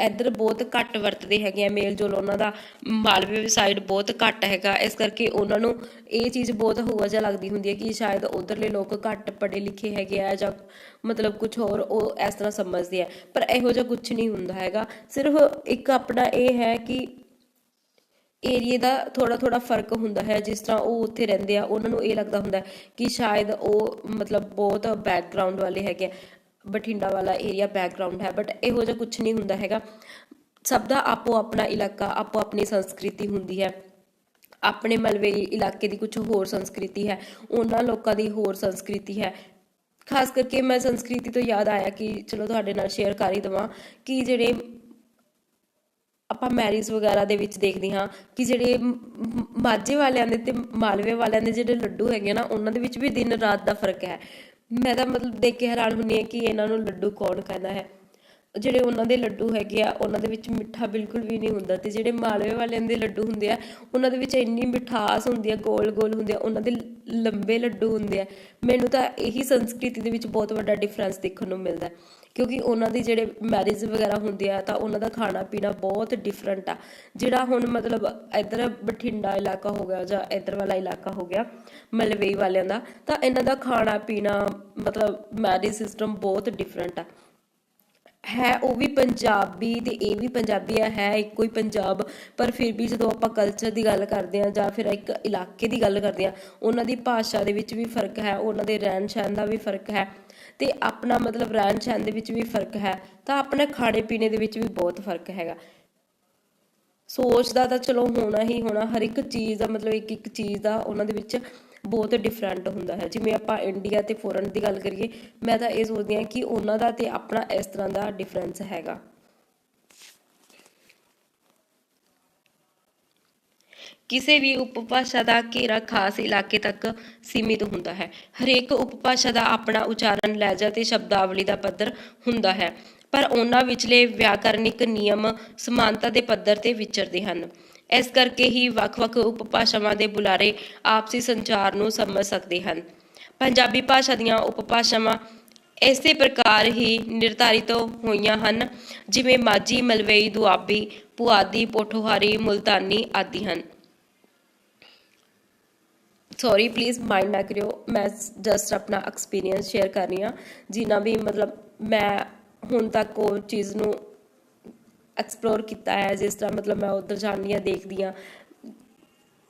ਇੱਧਰ ਬਹੁਤ ਘੱਟ ਵਰਤਦੇ ਹੈਗੇ ਆ ਮੇਲ ਜੋਲ ਉਹਨਾਂ ਦਾ, ਮਾਲਵੇ ਸਾਈਡ ਬਹੁਤ ਘੱਟ ਹੈਗਾ, ਇਸ ਕਰਕੇ ਉਹਨਾਂ ਨੂੰ ਇਹ ਚੀਜ਼ ਬਹੁਤ ਹੋਆ ਜਿਹਾ ਲੱਗਦੀ ਹੁੰਦੀ ਹੈ ਕਿ ਸ਼ਾਇਦ ਉਧਰਲੇ ਲੋਕ ਘੱਟ ਪੜ੍ਹੇ ਲਿਖੇ ਹੈਗੇ ਆ ਜਾਂ ਮਤਲਬ ਕੁਝ ਹੋਰ ਉਹ ਇਸ ਤਰ੍ਹਾਂ ਸਮਝਦੇ ਆ ਪਰ ਇਹੋ ਜਿਹਾ ਕੁਝ ਨਹੀਂ ਹੁੰਦਾ ਹੈਗਾ ਸਿਰਫ ਇੱਕ ਆਪਣਾ ਇਹ ਹੈ ਕਿ ਏਰੀਏ ਦਾ ਥੋੜਾ ਥੋੜਾ ਫ਼ਰਕ ਹੁੰਦਾ ਹੈ, ਜਿਸ ਤਰ੍ਹਾਂ ਉਹ ਉੱਥੇ ਰਹਿੰਦੇ ਆ, ਉਹਨਾਂ ਨੂੰ ਇਹ ਲੱਗਦਾ ਹੁੰਦਾ ਕਿ ਸ਼ਾਇਦ ਉਹ ਮਤਲਬ ਬਹੁਤ ਬੈਕਗ੍ਰਾਉਂਡ ਵਾਲੇ ਹੈਗੇ ਆ। ਬਠਿੰਡਾ ਵਾਲਾ ਏਰੀਆ ਬੈਕਗ੍ਰਾਉਂਡ ਹੈ ਬਟ ਇਹੋ ਜਿਹਾ ਕੁਝ ਨਹੀਂ ਹੁੰਦਾ ਹੈਗਾ। ਸਭ ਦਾ ਆਪੋ ਆਪਣਾ ਇਲਾਕਾ ਆਪੋ ਆਪਣੀ ਸੰਸਕ੍ਰਿਤੀ ਹੁੰਦੀ ਹੈ। ਆਪਣੇ ਮਲਵੇ ਇਲਾਕੇ ਦੀ ਕੁਝ ਹੋਰ ਸੰਸਕ੍ਰਿਤੀ ਹੈ, ਉਹਨਾਂ ਲੋਕਾਂ ਦੀ ਹੋਰ ਸੰਸਕ੍ਰਿਤੀ ਹੈ। ਖਾਸ ਕਰਕੇ ਮੈਂ ਸੰਸਕ੍ਰਿਤੀ ਤੋਂ ਯਾਦ ਆਇਆ ਕਿ ਚਲੋ ਤੁਹਾਡੇ ਨਾਲ ਸ਼ੇਅਰ ਕਰ ਹੀ ਦਵਾਂ ਕਿ ਜਿਹੜੇ ਆਪਾਂ ਮੈਰਿਜ ਵਗੈਰਾ ਦੇ ਵਿੱਚ ਦੇਖਦੇ ਹਾਂ, ਕਿ ਜਿਹੜੇ ਮਾਝੇ ਵਾਲਿਆਂ ਦੇ ਤੇ ਮਾਲਵੇ ਵਾਲਿਆਂ ਦੇ ਜਿਹੜੇ ਲੱਡੂ ਹੈਗੇ ਨਾ, ਉਹਨਾਂ ਦੇ ਵਿੱਚ ਵੀ ਦਿਨ ਰਾਤ ਦਾ ਫ਼ਰਕ ਹੈ। ਮੈਂ ਤਾਂ ਮਤਲਬ ਦੇਖ ਕੇ ਹੈਰਾਨ ਹੁੰਨੀ ਹਾਂ ਕਿ ਇਹਨਾਂ ਨੂੰ ਲੱਡੂ ਕੌਣ ਕਹਿੰਦਾ ਹੈ। ਜਿਹੜੇ ਉਹਨਾਂ ਦੇ ਲੱਡੂ ਹੈਗੇ ਆ, ਉਹਨਾਂ ਦੇ ਵਿੱਚ ਮਿੱਠਾ ਬਿਲਕੁਲ ਵੀ ਨਹੀਂ ਹੁੰਦਾ ਤੇ ਜਿਹੜੇ ਮਾਲਵੇ ਵਾਲਿਆਂ ਦੇ ਲੱਡੂ ਹੁੰਦੇ ਆ, ਉਹਨਾਂ ਦੇ ਵਿੱਚ ਇੰਨੀ ਮਿਠਾਸ ਹੁੰਦੀ ਆ, ਗੋਲ ਗੋਲ ਹੁੰਦੇ ਆ, ਉਹਨਾਂ ਦੇ ਲੰਬੇ ਲੱਡੂ ਹੁੰਦੇ ਆ, ਮੈਨੂੰ ਤਾਂ ਇਹੀ ਸੰਸਕ੍ਰਿਤੀ ਦੇ ਵਿੱਚ ਬਹੁਤ ਵੱਡਾ ਡਿਫਰੈਂਸ ਦੇਖਣ ਨੂੰ ਮਿਲਦਾ ਕਿਉਂਕਿ ਉਹਨਾਂ ਦੇ ਜਿਹੜੇ ਮੈਰਿਜ ਵਗੈਰਾ ਹੁੰਦੇ ਆ, ਤਾਂ ਉਹਨਾਂ ਦਾ ਖਾਣਾ ਪੀਣਾ ਬਹੁਤ ਡਿਫਰੈਂਟ ਆ। ਜਿਹੜਾ ਹੁਣ ਮਤਲਬ ਇੱਧਰ ਬਠਿੰਡਾ ਇਲਾਕਾ ਹੋ ਗਿਆ ਜਾਂ ਇੱਧਰ ਵਾਲਾ ਇਲਾਕਾ ਹੋ ਗਿਆ, ਮਲਵਈ ਵਾਲਿਆਂ ਦਾ, ਤਾਂ ਇਹਨਾਂ ਦਾ ਖਾਣਾ ਪੀਣਾ ਮਤਲਬ ਮੈਰਿਜ ਸਿਸਟਮ ਬਹੁਤ ਡਿਫਰੈਂਟ ਆ। ਹੈ, ਉਹ ਵੀ ਪੰਜਾਬੀ ਅਤੇ ਇਹ ਵੀ ਪੰਜਾਬੀ ਆ, ਹੈ ਇੱਕੋ ਹੀ ਪੰਜਾਬ। ਪਰ ਫਿਰ ਵੀ ਜਦੋਂ ਆਪਾਂ ਕਲਚਰ ਦੀ ਗੱਲ ਕਰਦੇ ਹਾਂ ਜਾਂ ਫਿਰ ਇੱਕ ਇਲਾਕੇ ਦੀ ਗੱਲ ਕਰਦੇ ਹਾਂ, ਉਹਨਾਂ ਦੀ ਭਾਸ਼ਾ ਦੇ ਵਿੱਚ ਵੀ ਫ਼ਰਕ ਹੈ, ਉਹਨਾਂ ਦੇ ਰਹਿਣ ਸਹਿਣ ਦਾ ਵੀ ਫ਼ਰਕ ਹੈ ਅਤੇ ਆਪਣਾ ਮਤਲਬ ਰਹਿਣ ਸਹਿਣ ਦੇ ਵਿੱਚ ਵੀ ਫ਼ਰਕ ਹੈ, ਤਾਂ ਆਪਣੇ ਖਾਣੇ ਪੀਣੇ ਦੇ ਵਿੱਚ ਵੀ ਬਹੁਤ ਫ਼ਰਕ ਹੈਗਾ। ਸੋਚ ਦਾ ਤਾਂ ਚਲੋ ਹੋਣਾ ਹੀ ਹੋਣਾ, ਹਰ ਇੱਕ ਚੀਜ਼ ਦਾ ਮਤਲਬ ਇੱਕ ਇੱਕ ਚੀਜ਼ ਦਾ ਉਹਨਾਂ ਦੇ ਵਿੱਚ ਬਹੁਤ ਡਿਫਰੈਂਟ ਹੁੰਦਾ ਹੈ। ਜਿਵੇਂ ਆਪਾਂ ਇੰਡੀਆ ਤੇ ਫੋਰਨ ਦੀ ਗੱਲ ਕਰੀਏ, ਮੈਂ ਤਾਂ ਇਹ ਸੋਚਦੀ ਹਾਂ ਕਿ ਉਹਨਾਂ ਦਾ ਤੇ ਆਪਣਾ ਇਸ ਤਰ੍ਹਾਂ ਦਾ ਡਿਫਰੈਂਸ ਹੈਗਾ। ਕਿਸੇ ਵੀ ਉਪਭਾਸ਼ਾ ਦਾ ਘੇਰਾ ਖਾਸ ਇਲਾਕੇ ਤੱਕ ਸੀਮਿਤ ਹੁੰਦਾ ਹੈ। ਹਰੇਕ ਉਪਭਾਸ਼ਾ ਦਾ ਆਪਣਾ ਉਚਾਰਨ, ਲਹਿਜਾ ਤੇ ਸ਼ਬਦਾਵਲੀ ਦਾ ਪੱਧਰ ਹੁੰਦਾ ਹੈ। ਪਰ ਉਹਨਾਂ ਵਿਚਲੇ ਵਿਆਕਰਨਿਕ ਨਿਯਮ ਸਮਾਨਤਾ ਦੇ ਪੱਧਰ ਤੇ ਵਿਚਰਦੇ ਹਨ। ਇਸ ਕਰਕੇ ਹੀ ਵੱਖ-ਵੱਖ ਉਪਭਾਸ਼ਾਵਾਂ ਦੇ ਬੁਲਾਰੇ ਆਪਸੀ ਸੰਚਾਰ ਨੂੰ ਸਮਝ ਸਕਦੇ ਹਨ। ਪੰਜਾਬੀ ਭਾਸ਼ਾ ਦੀਆਂ ਉਪਭਾਸ਼ਾਵਾਂ ਇਸੇ ਪ੍ਰਕਾਰ ਹੀ ਨਿਰਧਾਰਿਤ ਹੋਈਆਂ ਹਨ, ਜਿਵੇਂ ਮਾਝੀ, ਮਲਵਈ, ਦੁਆਬੀ, ਪੁਆਧੀ, ਪੋਠੋਹਾਰੀ, ਮੁਲਤਾਨੀ ਆਦਿ ਹਨ। ਸੌਰੀ ਪਲੀਜ਼ ਮਾਈਂਡ ਨਾ ਕਰਿਓ, ਮੈਂ ਜਸਟ ਆਪਣਾ ਐਕਸਪੀਰੀਅੰਸ ਸ਼ੇਅਰ ਕਰ ਰਹੀ ਹਾਂ, ਜਿੰਨਾ ਵੀ ਮਤਲਬ ਮੈਂ ਹੁਣ ਤੱਕ ਉਹ ਚੀਜ਼ ਨੂੰ ਐਕਸਪਲੋਰ ਕੀਤਾ ਹੈ, ਜਿਸ ਤਰ੍ਹਾਂ ਮਤਲਬ ਮੈਂ ਉਧਰ ਜਾਂਦੀ ਹਾਂ, ਦੇਖਦੀ ਹਾਂ,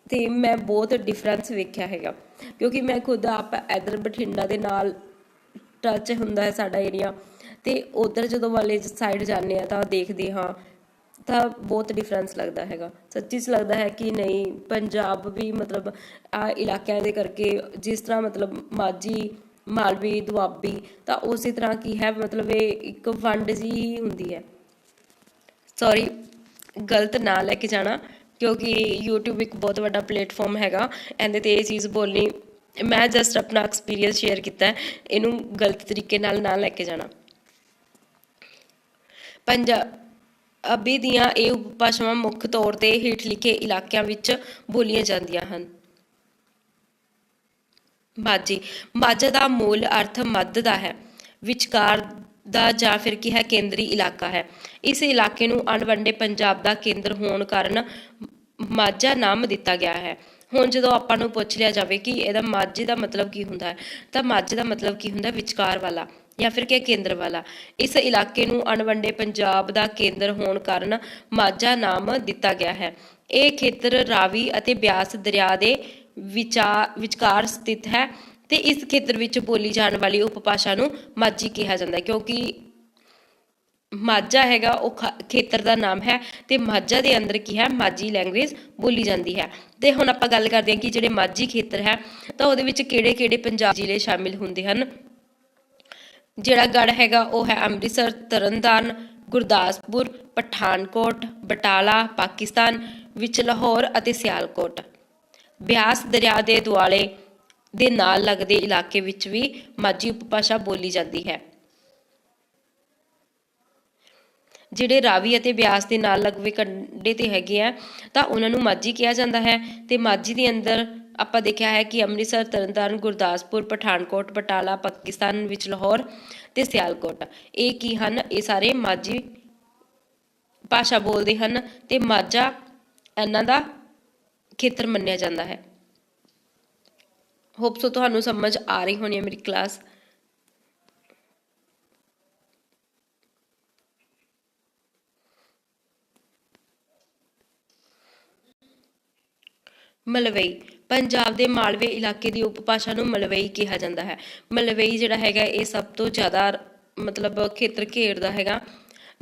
ਤੇ ਮੈਂ ਬਹੁਤ ਡਿਫਰੈਂਸ ਵੇਖਿਆ ਹੈਗਾ। ਕਿਉਂਕਿ ਮੈਂ ਖੁਦ ਆਪ ਇਧਰ ਬਠਿੰਡਾ ਦੇ ਨਾਲ ਟੱਚ ਹੁੰਦਾ ਹੈ ਸਾਡਾ ਏਰੀਆ ਤੇ ਉਧਰ ਜਦੋਂ ਵਾਲੇ ਸਾਈਡ ਜਾਂਦੇ ਆ ਤਾਂ ਦੇਖਦੇ ਹਾਂ, ਤਾਂ ਬਹੁਤ ਡਿਫਰੈਂਸ ਲੱਗਦਾ ਹੈਗਾ। ਸੱਚੀ ਚ ਲੱਗਦਾ ਹੈ ਕਿ ਨਹੀਂ, ਪੰਜਾਬ ਵੀ ਮਤਲਬ ਆ ਇਲਾਕਿਆਂ ਦੇ ਕਰਕੇ ਜਿਸ ਤਰ੍ਹਾਂ ਮਤਲਬ ਮਾਝੀ, ਮਾਲਵੀ, ਦੁਆਬੀ, ਤਾਂ ਉਸੇ ਤਰ੍ਹਾਂ ਕੀ ਹੈ, ਮਤਲਬ ਇਹ ਇੱਕ ਵੰਡ ਜੀ ਹੀ ਹੁੰਦੀ ਹੈ। ਸੌਰੀ ਗਲਤ ਨਾ ਲੈ ਕੇ ਜਾਣਾ, ਕਿਉਂਕਿ YouTube ਇੱਕ ਬਹੁਤ ਵੱਡਾ ਪਲੇਟਫਾਰਮ ਹੈਗਾ, ਇਹਦੇ ਤੇ ਇਹ ਚੀਜ਼ ਬੋਲਣੀ, ਮੈਂ ਜਸਟ ਆਪਣਾ ਐਕਸਪੀਰੀਅੰਸ ਸ਼ੇਅਰ ਕੀਤਾ, ਇਹਨੂੰ ਗਲਤ ਤਰੀਕੇ ਨਾਲ ਨਾ ਲੈ ਕੇ ਜਾਣਾ। ਪੰਜਾਬੀ ਦੀਆਂ ਇਹ ਉਪਭਾਸ਼ਾਵਾਂ ਮੁੱਖ ਤੌਰ ਤੇ ਹੇਠ ਲਿਖੇ ਇਲਾਕਿਆਂ ਵਿੱਚ ਬੋਲੀਆਂ ਜਾਂਦੀਆਂ ਹਨ। ਮਾਝੀ ਮਾਝਾ ਦਾ ਮੂਲ ਅਰਥ ਮੱਧ ਦਾ ਹੈ, ਵਿਚਕਾਰ ਦਾ ਜਾਂ ਫਿਰ ਕੀ ਹੈ, ਕੇਂਦਰੀ ਇਲਾਕਾ ਹੈ। ਇਸ ਇਲਾਕੇ ਨੂੰ ਅਣਵੰਡੇ ਪੰਜਾਬ ਦਾ ਕੇਂਦਰ ਹੋਣ ਕਾਰਨ ਮਾਝਾ ਨਾਮ ਦਿੱਤਾ ਗਿਆ ਹੈ। ਹੁਣ ਜਦੋਂ ਆਪਾਂ ਨੂੰ ਪੁੱਛ ਲਿਆ ਜਾਵੇ ਕਿ ਇਹਦਾ ਮਾਝੇ ਦਾ ਮਤਲਬ ਕੀ ਹੁੰਦਾ ਹੈ, ਤਾਂ ਮਾਝੇ ਦਾ ਮਤਲਬ ਕੀ ਹੁੰਦਾ ਵਿਚਕਾਰ ਵਾਲਾ ਜਾਂ ਫਿਰ ਕਿ ਕੇਂਦਰ ਵਾਲਾ। ਇਸ ਇਲਾਕੇ ਨੂੰ ਅਣਵੰਡੇ ਪੰਜਾਬ ਦਾ ਕੇਂਦਰ ਹੋਣ ਕਾਰਨ ਮਾਝਾ ਨਾਮ ਦਿੱਤਾ ਗਿਆ ਹੈ। ਇਹ ਖੇਤਰ ਰਾਵੀ ਅਤੇ ਬਿਆਸ ਦਰਿਆ ਦੇ ਵਿਚਾਰ ਵਿਚਕਾਰ ਸਥਿਤ ਹੈ। ਤੇ ਇਸ ਖੇਤਰ ਵਿੱਚ ਬੋਲੀ ਜਾਣ ਵਾਲੀ ਉਪਭਾਸ਼ਾ ਨੂੰ ਮਾਝੀ ਕਿਹਾ ਜਾਂਦਾ ਹੈ, ਕਿਉਂਕਿ ਮਾਝਾ ਹੈਗਾ, ਉਹ ਖ- ਖੇਤਰ ਦਾ ਨਾਮ ਹੈ ਤੇ ਮਾਝਾ ਦੇ ਅੰਦਰ ਕੀ ਹੈ, ਮਾਝੀ ਲੈਂਗੁਏਜ ਬੋਲੀ ਜਾਂਦੀ ਹੈ। ਤੇ ਹੁਣ ਆਪਾਂ ਗੱਲ ਕਰਦੇ ਹਾਂ ਕਿ ਜਿਹੜੇ ਮਾਝੀ ਖੇਤਰ ਹੈ, ਤਾਂ ਉਹਦੇ ਵਿੱਚ ਕਿਹੜੇ-ਕਿਹੜੇ ਪੰਜਾਬ ਜ਼ਿਲ੍ਹੇ ਸ਼ਾਮਿਲ ਹੁੰਦੇ ਹਨ? ਜਿਹੜਾ ਗੜ ਹੈਗਾ, ਉਹ ਹੈ ਅੰਮ੍ਰਿਤਸਰ, ਤਰਨਤਾਰਨ, ਗੁਰਦਾਸਪੁਰ, ਪਠਾਨਕੋਟ, ਬਟਾਲਾ, ਪਾਕਿਸਤਾਨ, ਵਿੱਚ ਲਾਹੌਰ ਅਤੇ ਸਿਆਲਕੋਟ। ਬਿਆਸ ਦਰਿਆ ਦੇ ਦੁਆਲੇ ਦੇ ਨਾਲ ਲੱਗਦੇ ਇਲਾਕੇ ਵਿੱਚ ਵੀ ਮਾਝੀ ਉਪਭਾਸ਼ਾ ਬੋਲੀ ਜਾਂਦੀ ਹੈ। ਜਿਹੜੇ ਰਾਵੀ ਅਤੇ ਬਿਆਸ ਦੇ ਨਾਲ ਲੱਗਵੇਂ ਕੰਢੇ ਤੇ ਹੈਗੇ ਆ, ਤਾਂ ਉਹਨਾਂ ਨੂੰ ਮਾਝੀ ਕਿਹਾ ਜਾਂਦਾ ਹੈ ਤੇ ਮਾਝੀ ਦੇ ਅੰਦਰ ਆਪਾਂ ਦੇਖਿਆ ਹੈ ਕਿ ਅੰਮ੍ਰਿਤਸਰ, ਤਰਨਤਾਰਨ, ਗੁਰਦਾਸਪੁਰ, ਪਠਾਨਕੋਟ, ਬਟਾਲਾ, ਪਾਕਿਸਤਾਨ ਵਿੱਚ ਲਾਹੌਰ ਤੇ ਸਿਆਲਕੋਟ ਇਹ ਕੀ ਹਨ? ਇਹ ਸਾਰੇ ਮਾਝੀ ਭਾਸ਼ਾ ਬੋਲਦੇ ਹਨ ਤੇ ਮਾਝਾ ਇਹਨਾਂ ਦਾ ਖੇਤਰ ਮੰਨਿਆ ਜਾਂਦਾ ਹੈ। ਹੋਪ ਸੋ ਤੁਹਾਨੂੰ ਸਮਝ ਆ ਰਹੀ ਹੋਣੀ ਹੈ ਮੇਰੀ ਕਲਾਸ ਮਲਵਈ, ਪੰਜਾਬ ਦੇ ਮਾਲਵੇ ਇਲਾਕੇ ਦੀ ਉਪਭਾਸ਼ਾ ਨੂੰ ਮਲਵਈ ਕਿਹਾ ਜਾਂਦਾ ਹੈ। ਮਲਵਈ ਜਿਹੜਾ ਹੈਗਾ, ਇਹ ਸਭ ਤੋਂ ਜ਼ਿਆਦਾ ਮਤਲਬ ਖੇਤਰ ਘੇਰਦਾ ਹੈਗਾ।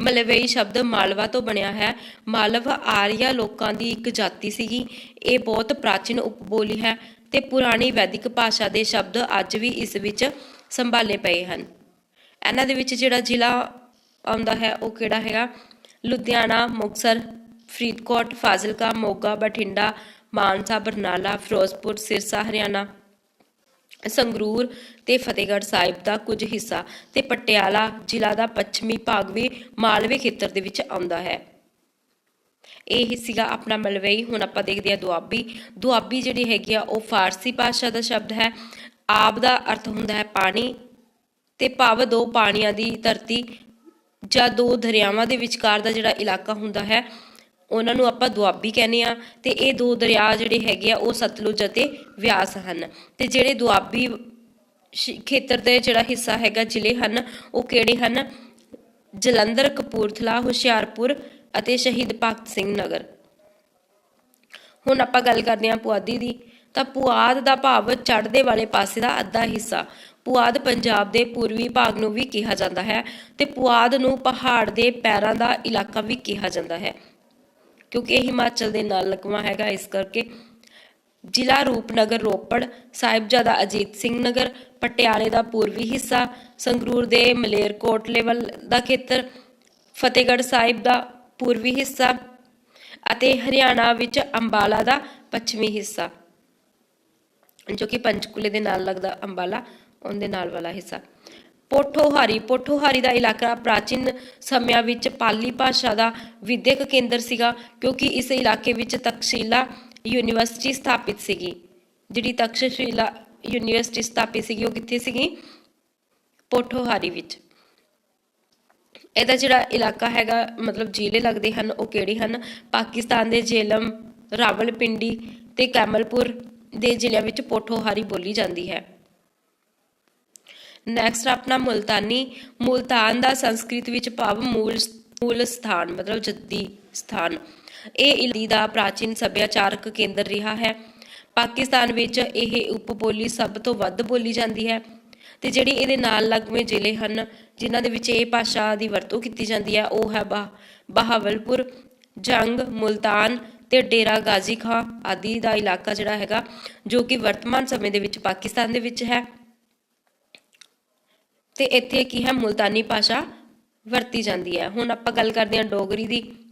ਮਲਵਈ ਸ਼ਬਦ ਮਾਲਵਾ ਤੋਂ ਬਣਿਆ ਹੈ। ਮਾਲਵ ਆਰੀਆ ਲੋਕਾਂ ਦੀ ਇੱਕ ਜਾਤੀ ਸੀਗੀ। ਇਹ ਬਹੁਤ ਪ੍ਰਾਚੀਨ ਉਪਬੋਲੀ ਹੈ। ਤੇ ਪੁਰਾਣੀ ਵੈਦਿਕ ਭਾਸ਼ਾ ਦੇ ਸ਼ਬਦ ਅੱਜ ਵੀ ਇਸ ਵਿੱਚ ਸੰਭਾਲੇ ਪਏ ਹਨ। ਇਹਨਾਂ ਦੇ ਵਿੱਚ ਜਿਹੜਾ ਜ਼ਿਲ੍ਹਾ ਆਉਂਦਾ ਹੈ, ਉਹ ਕਿਹੜਾ ਹੈਗਾ? ਲੁਧਿਆਣਾ, ਮੁਕਤਸਰ, ਫਰੀਦਕੋਟ, ਫਾਜ਼ਿਲਕਾ, ਮੋਗਾ, ਬਠਿੰਡਾ, ਮਾਨਸਾ, ਬਰਨਾਲਾ, ਫਿਰੋਜ਼ਪੁਰ, ਸਿਰਸਾ, ਹਰਿਆਣਾ, ਸੰਗਰੂਰ ਤੇ ਫਤਿਹਗੜ੍ਹ ਸਾਹਿਬ ਦਾ ਕੁਝ ਹਿੱਸਾ ਤੇ ਪਟਿਆਲਾ ਜ਼ਿਲ੍ਹਾ ਦਾ ਪੱਛਮੀ ਭਾਗ ਵੀ ਮਾਲਵੇ ਖੇਤਰ ਦੇ ਵਿੱਚ ਆਉਂਦਾ ਹੈ। ਇਹ ਹੀ ਸੀਗਾ ਆਪਣਾ ਮਲਵਈ। ਹੁਣ ਆਪਾਂ ਦੇਖਦੇ ਹਾਂ ਦੁਆਬੀ। ਦੁਆਬੀ ਜਿਹੜੀ ਹੈਗੀ ਆ, ਉਹ ਫਾਰਸੀ ਭਾਸ਼ਾ ਦਾ ਸ਼ਬਦ ਹੈ। ਆਬ ਦਾ ਅਰਥ ਹੁੰਦਾ ਹੈ ਪਾਣੀ ਤੇ ਭਾਵ ਦੋ ਪਾਣੀਆਂ ਦੀ ਧਰਤੀ ਜਾਂ ਦੋ ਦਰਿਆਵਾਂ ਦੇ ਵਿਚਕਾਰ ਦਾ ਜਿਹੜਾ ਇਲਾਕਾ ਹੁੰਦਾ ਹੈ, ਉਹਨਾਂ ਨੂੰ ਆਪਾਂ ਦੁਆਬੀ ਕਹਿੰਦੇ ਆ ਤੇ ਇਹ ਦੋ ਦਰਿਆ ਜਿਹੜੇ ਹੈਗੇ ਆ, ਉਹ ਸਤਲੁਜ ਅਤੇ ਵਿਆਸ ਹਨ। ਤੇ ਜਿਹੜੇ ਦੁਆਬੀ ਖੇਤਰ ਦੇ ਜਿਹੜਾ ਹਿੱਸਾ ਹੈਗਾ, ਜ਼ਿਲ੍ਹੇ ਹਨ, ਉਹ ਕਿਹੜੇ ਹਨ? ਜਲੰਧਰ, ਕਪੂਰਥਲਾ, ਹੁਸ਼ਿਆਰਪੁਰ ਅਤੇ ਸ਼ਹੀਦ ਭਗਤ ਸਿੰਘ ਨਗਰ। ਹੁਣ ਆਪਾਂ ਗੱਲ ਕਰਦੇ ਹਾਂ ਪੁਆਧੀ ਦੀ। ਤਾਂ ਪੁਆਧ ਦਾ ਭਾਵ ਚੜ੍ਹਦੇ ਵਾਲੇ ਪਾਸੇ ਦਾ ਅੱਧਾ ਹਿੱਸਾ, ਪੁਆਧ ਪੰਜਾਬ ਦੇ ਪੂਰਬੀ ਭਾਗ ਨੂੰ ਵੀ ਕਿਹਾ ਜਾਂਦਾ ਹੈ ਤੇ ਪੁਆਧ ਨੂੰ ਪਹਾੜ ਦੇ ਪੈਰਾਂ ਦਾ ਇਲਾਕਾ ਵੀ ਕਿਹਾ ਜਾਂਦਾ ਹੈ। ਕਿਉਂਕਿ ਇਹ ਹਿਮਾਚਲ ਦੇ ਨਾਲ ਲੱਗਵਾ ਹੈਗਾ, ਇਸ ਕਰਕੇ ਜ਼ਿਲ੍ਹਾ ਰੂਪਨਗਰ, ਰੋਪੜ, ਸਾਹਿਬਜ਼ਾਦਾ ਅਜੀਤ ਸਿੰਘ ਨਗਰ, ਪਟਿਆਲੇ ਦਾ ਪੂਰਬੀ ਹਿੱਸਾ, ਸੰਗਰੂਰ ਦੇ ਮਲੇਰਕੋਟਲੇ ਵੱਲ ਦਾ ਖੇਤਰ, ਫਤਿਹਗੜ੍ਹ ਸਾਹਿਬ ਦਾ ਪੂਰਬੀ ਹਿੱਸਾ ਅਤੇ ਹਰਿਆਣਾ ਵਿੱਚ ਅੰਬਾਲਾ ਦਾ ਪੱਛਮੀ ਹਿੱਸਾ, ਜੋ ਕਿ ਪੰਚਕੂਲੇ ਦੇ ਨਾਲ ਲੱਗਦਾ ਅੰਬਾਲਾ, ਉਹਦੇ ਨਾਲ ਵਾਲਾ ਹਿੱਸਾ। ਪੋਠੋਹਾਰੀ ਪੋਠੋਹਾਰੀ ਦਾ ਇਲਾਕਾ ਪ੍ਰਾਚੀਨ ਸਮਿਆਂ ਵਿੱਚ ਪਾਲੀ ਭਾਸ਼ਾ ਦਾ ਵਿਦਿਅਕ ਕੇਂਦਰ ਸੀਗਾ, ਕਿਉਂਕਿ ਇਸ ਇਲਾਕੇ ਵਿੱਚ ਤਕਸ਼ੀਲਾ ਯੂਨੀਵਰਸਿਟੀ ਸਥਾਪਿਤ ਸੀਗੀ। ਜਿਹੜੀ ਤਕਸ਼ਸ਼ੀਲਾ ਯੂਨੀਵਰਸਿਟੀ ਸਥਾਪਿਤ ਸੀਗੀ, ਉਹ ਕਿੱਥੇ ਸੀਗੀ? ਪੋਠੋਹਾਰੀ ਵਿੱਚ। ਇਹਦਾ ਜਿਹੜਾ ਇਲਾਕਾ ਹੈਗਾ, ਮਤਲਬ ਜ਼ਿਲ੍ਹੇ ਲੱਗਦੇ ਹਨ, ਉਹ ਕਿਹੜੇ ਹਨ? ਪਾਕਿਸਤਾਨ ਦੇ ਜੇਲਮ ਰਾਵਲਪਿੰਡੀ ਤੇ ਕੈਮਲਪੁਰ ਦੇ ਜ਼ਿਲ੍ਹਿਆਂ ਵਿੱਚ ਪੋਠੋਹਾਰੀ ਬੋਲੀ ਜਾਂਦੀ ਹੈ। ਨੈਕਸਟ ਆਪਣਾ ਮੁਲਤਾਨੀ, ਮੁਲਤਾਨ ਦਾ ਸੰਸਕ੍ਰਿਤ ਵਿੱਚ ਭਾਵ ਮੂਲ ਮੂਲ ਸਥਾਨ, ਮਤਲਬ ਜੱਦੀ ਸਥਾਨ। ਇਹ ਇਲਾਕੇ ਦਾ ਪ੍ਰਾਚੀਨ ਸੱਭਿਆਚਾਰਕ ਕੇਂਦਰ ਰਿਹਾ ਹੈ। ਪਾਕਿਸਤਾਨ ਵਿੱਚ ਇਹ ਉਪਬੋਲੀ ਸਭ ਤੋਂ ਵੱਧ ਬੋਲੀ ਜਾਂਦੀ ਹੈ। ਤੇ ਜਿਹੜੀ ਇਹਦੇ ਨਾਲ ਲੱਗਵੇਂ ਜ਼ਿਲ੍ਹੇ ਹਨ, ਜਿਨ੍ਹਾਂ ਦੇ ਵਿੱਚ ਇਹ ਭਾਸ਼ਾ ਦੀ ਵਰਤੋਂ ਕੀਤੀ ਜਾਂਦੀ ਹੈ ਉਹ ਹੈ ਬਾ- ਬਹਾਵਲਪੁਰ, ਜੰਗ, ਮੁਲਤਾਨ ਤੇ ਡੇਰਾ ਗਾਜ਼ੀ ਖਾਂ ਆਦਿ ਦਾ ਇਲਾਕਾ ਜਿਹੜਾ ਹੈਗਾ, ਜੋ ਕਿ ਵਰਤਮਾਨ ਸਮੇਂ ਦੇ ਵਿੱਚ ਪਾਕਿਸਤਾਨ ਦੇ ਵਿੱਚ ਹੈ। ਤੇ ਇੱਥੇ ਕੀ ਹੈ, ਮੁਲਤਾਨੀ ਭਾਸ਼ਾ ਵਰਤੀ ਜਾਂਦੀ ਹੈ। ਹੁਣ ਆਪਾਂ ਗੱਲ ਕਰਦੇ ਹਾਂ ਡੋਗਰੀ ਦੀ।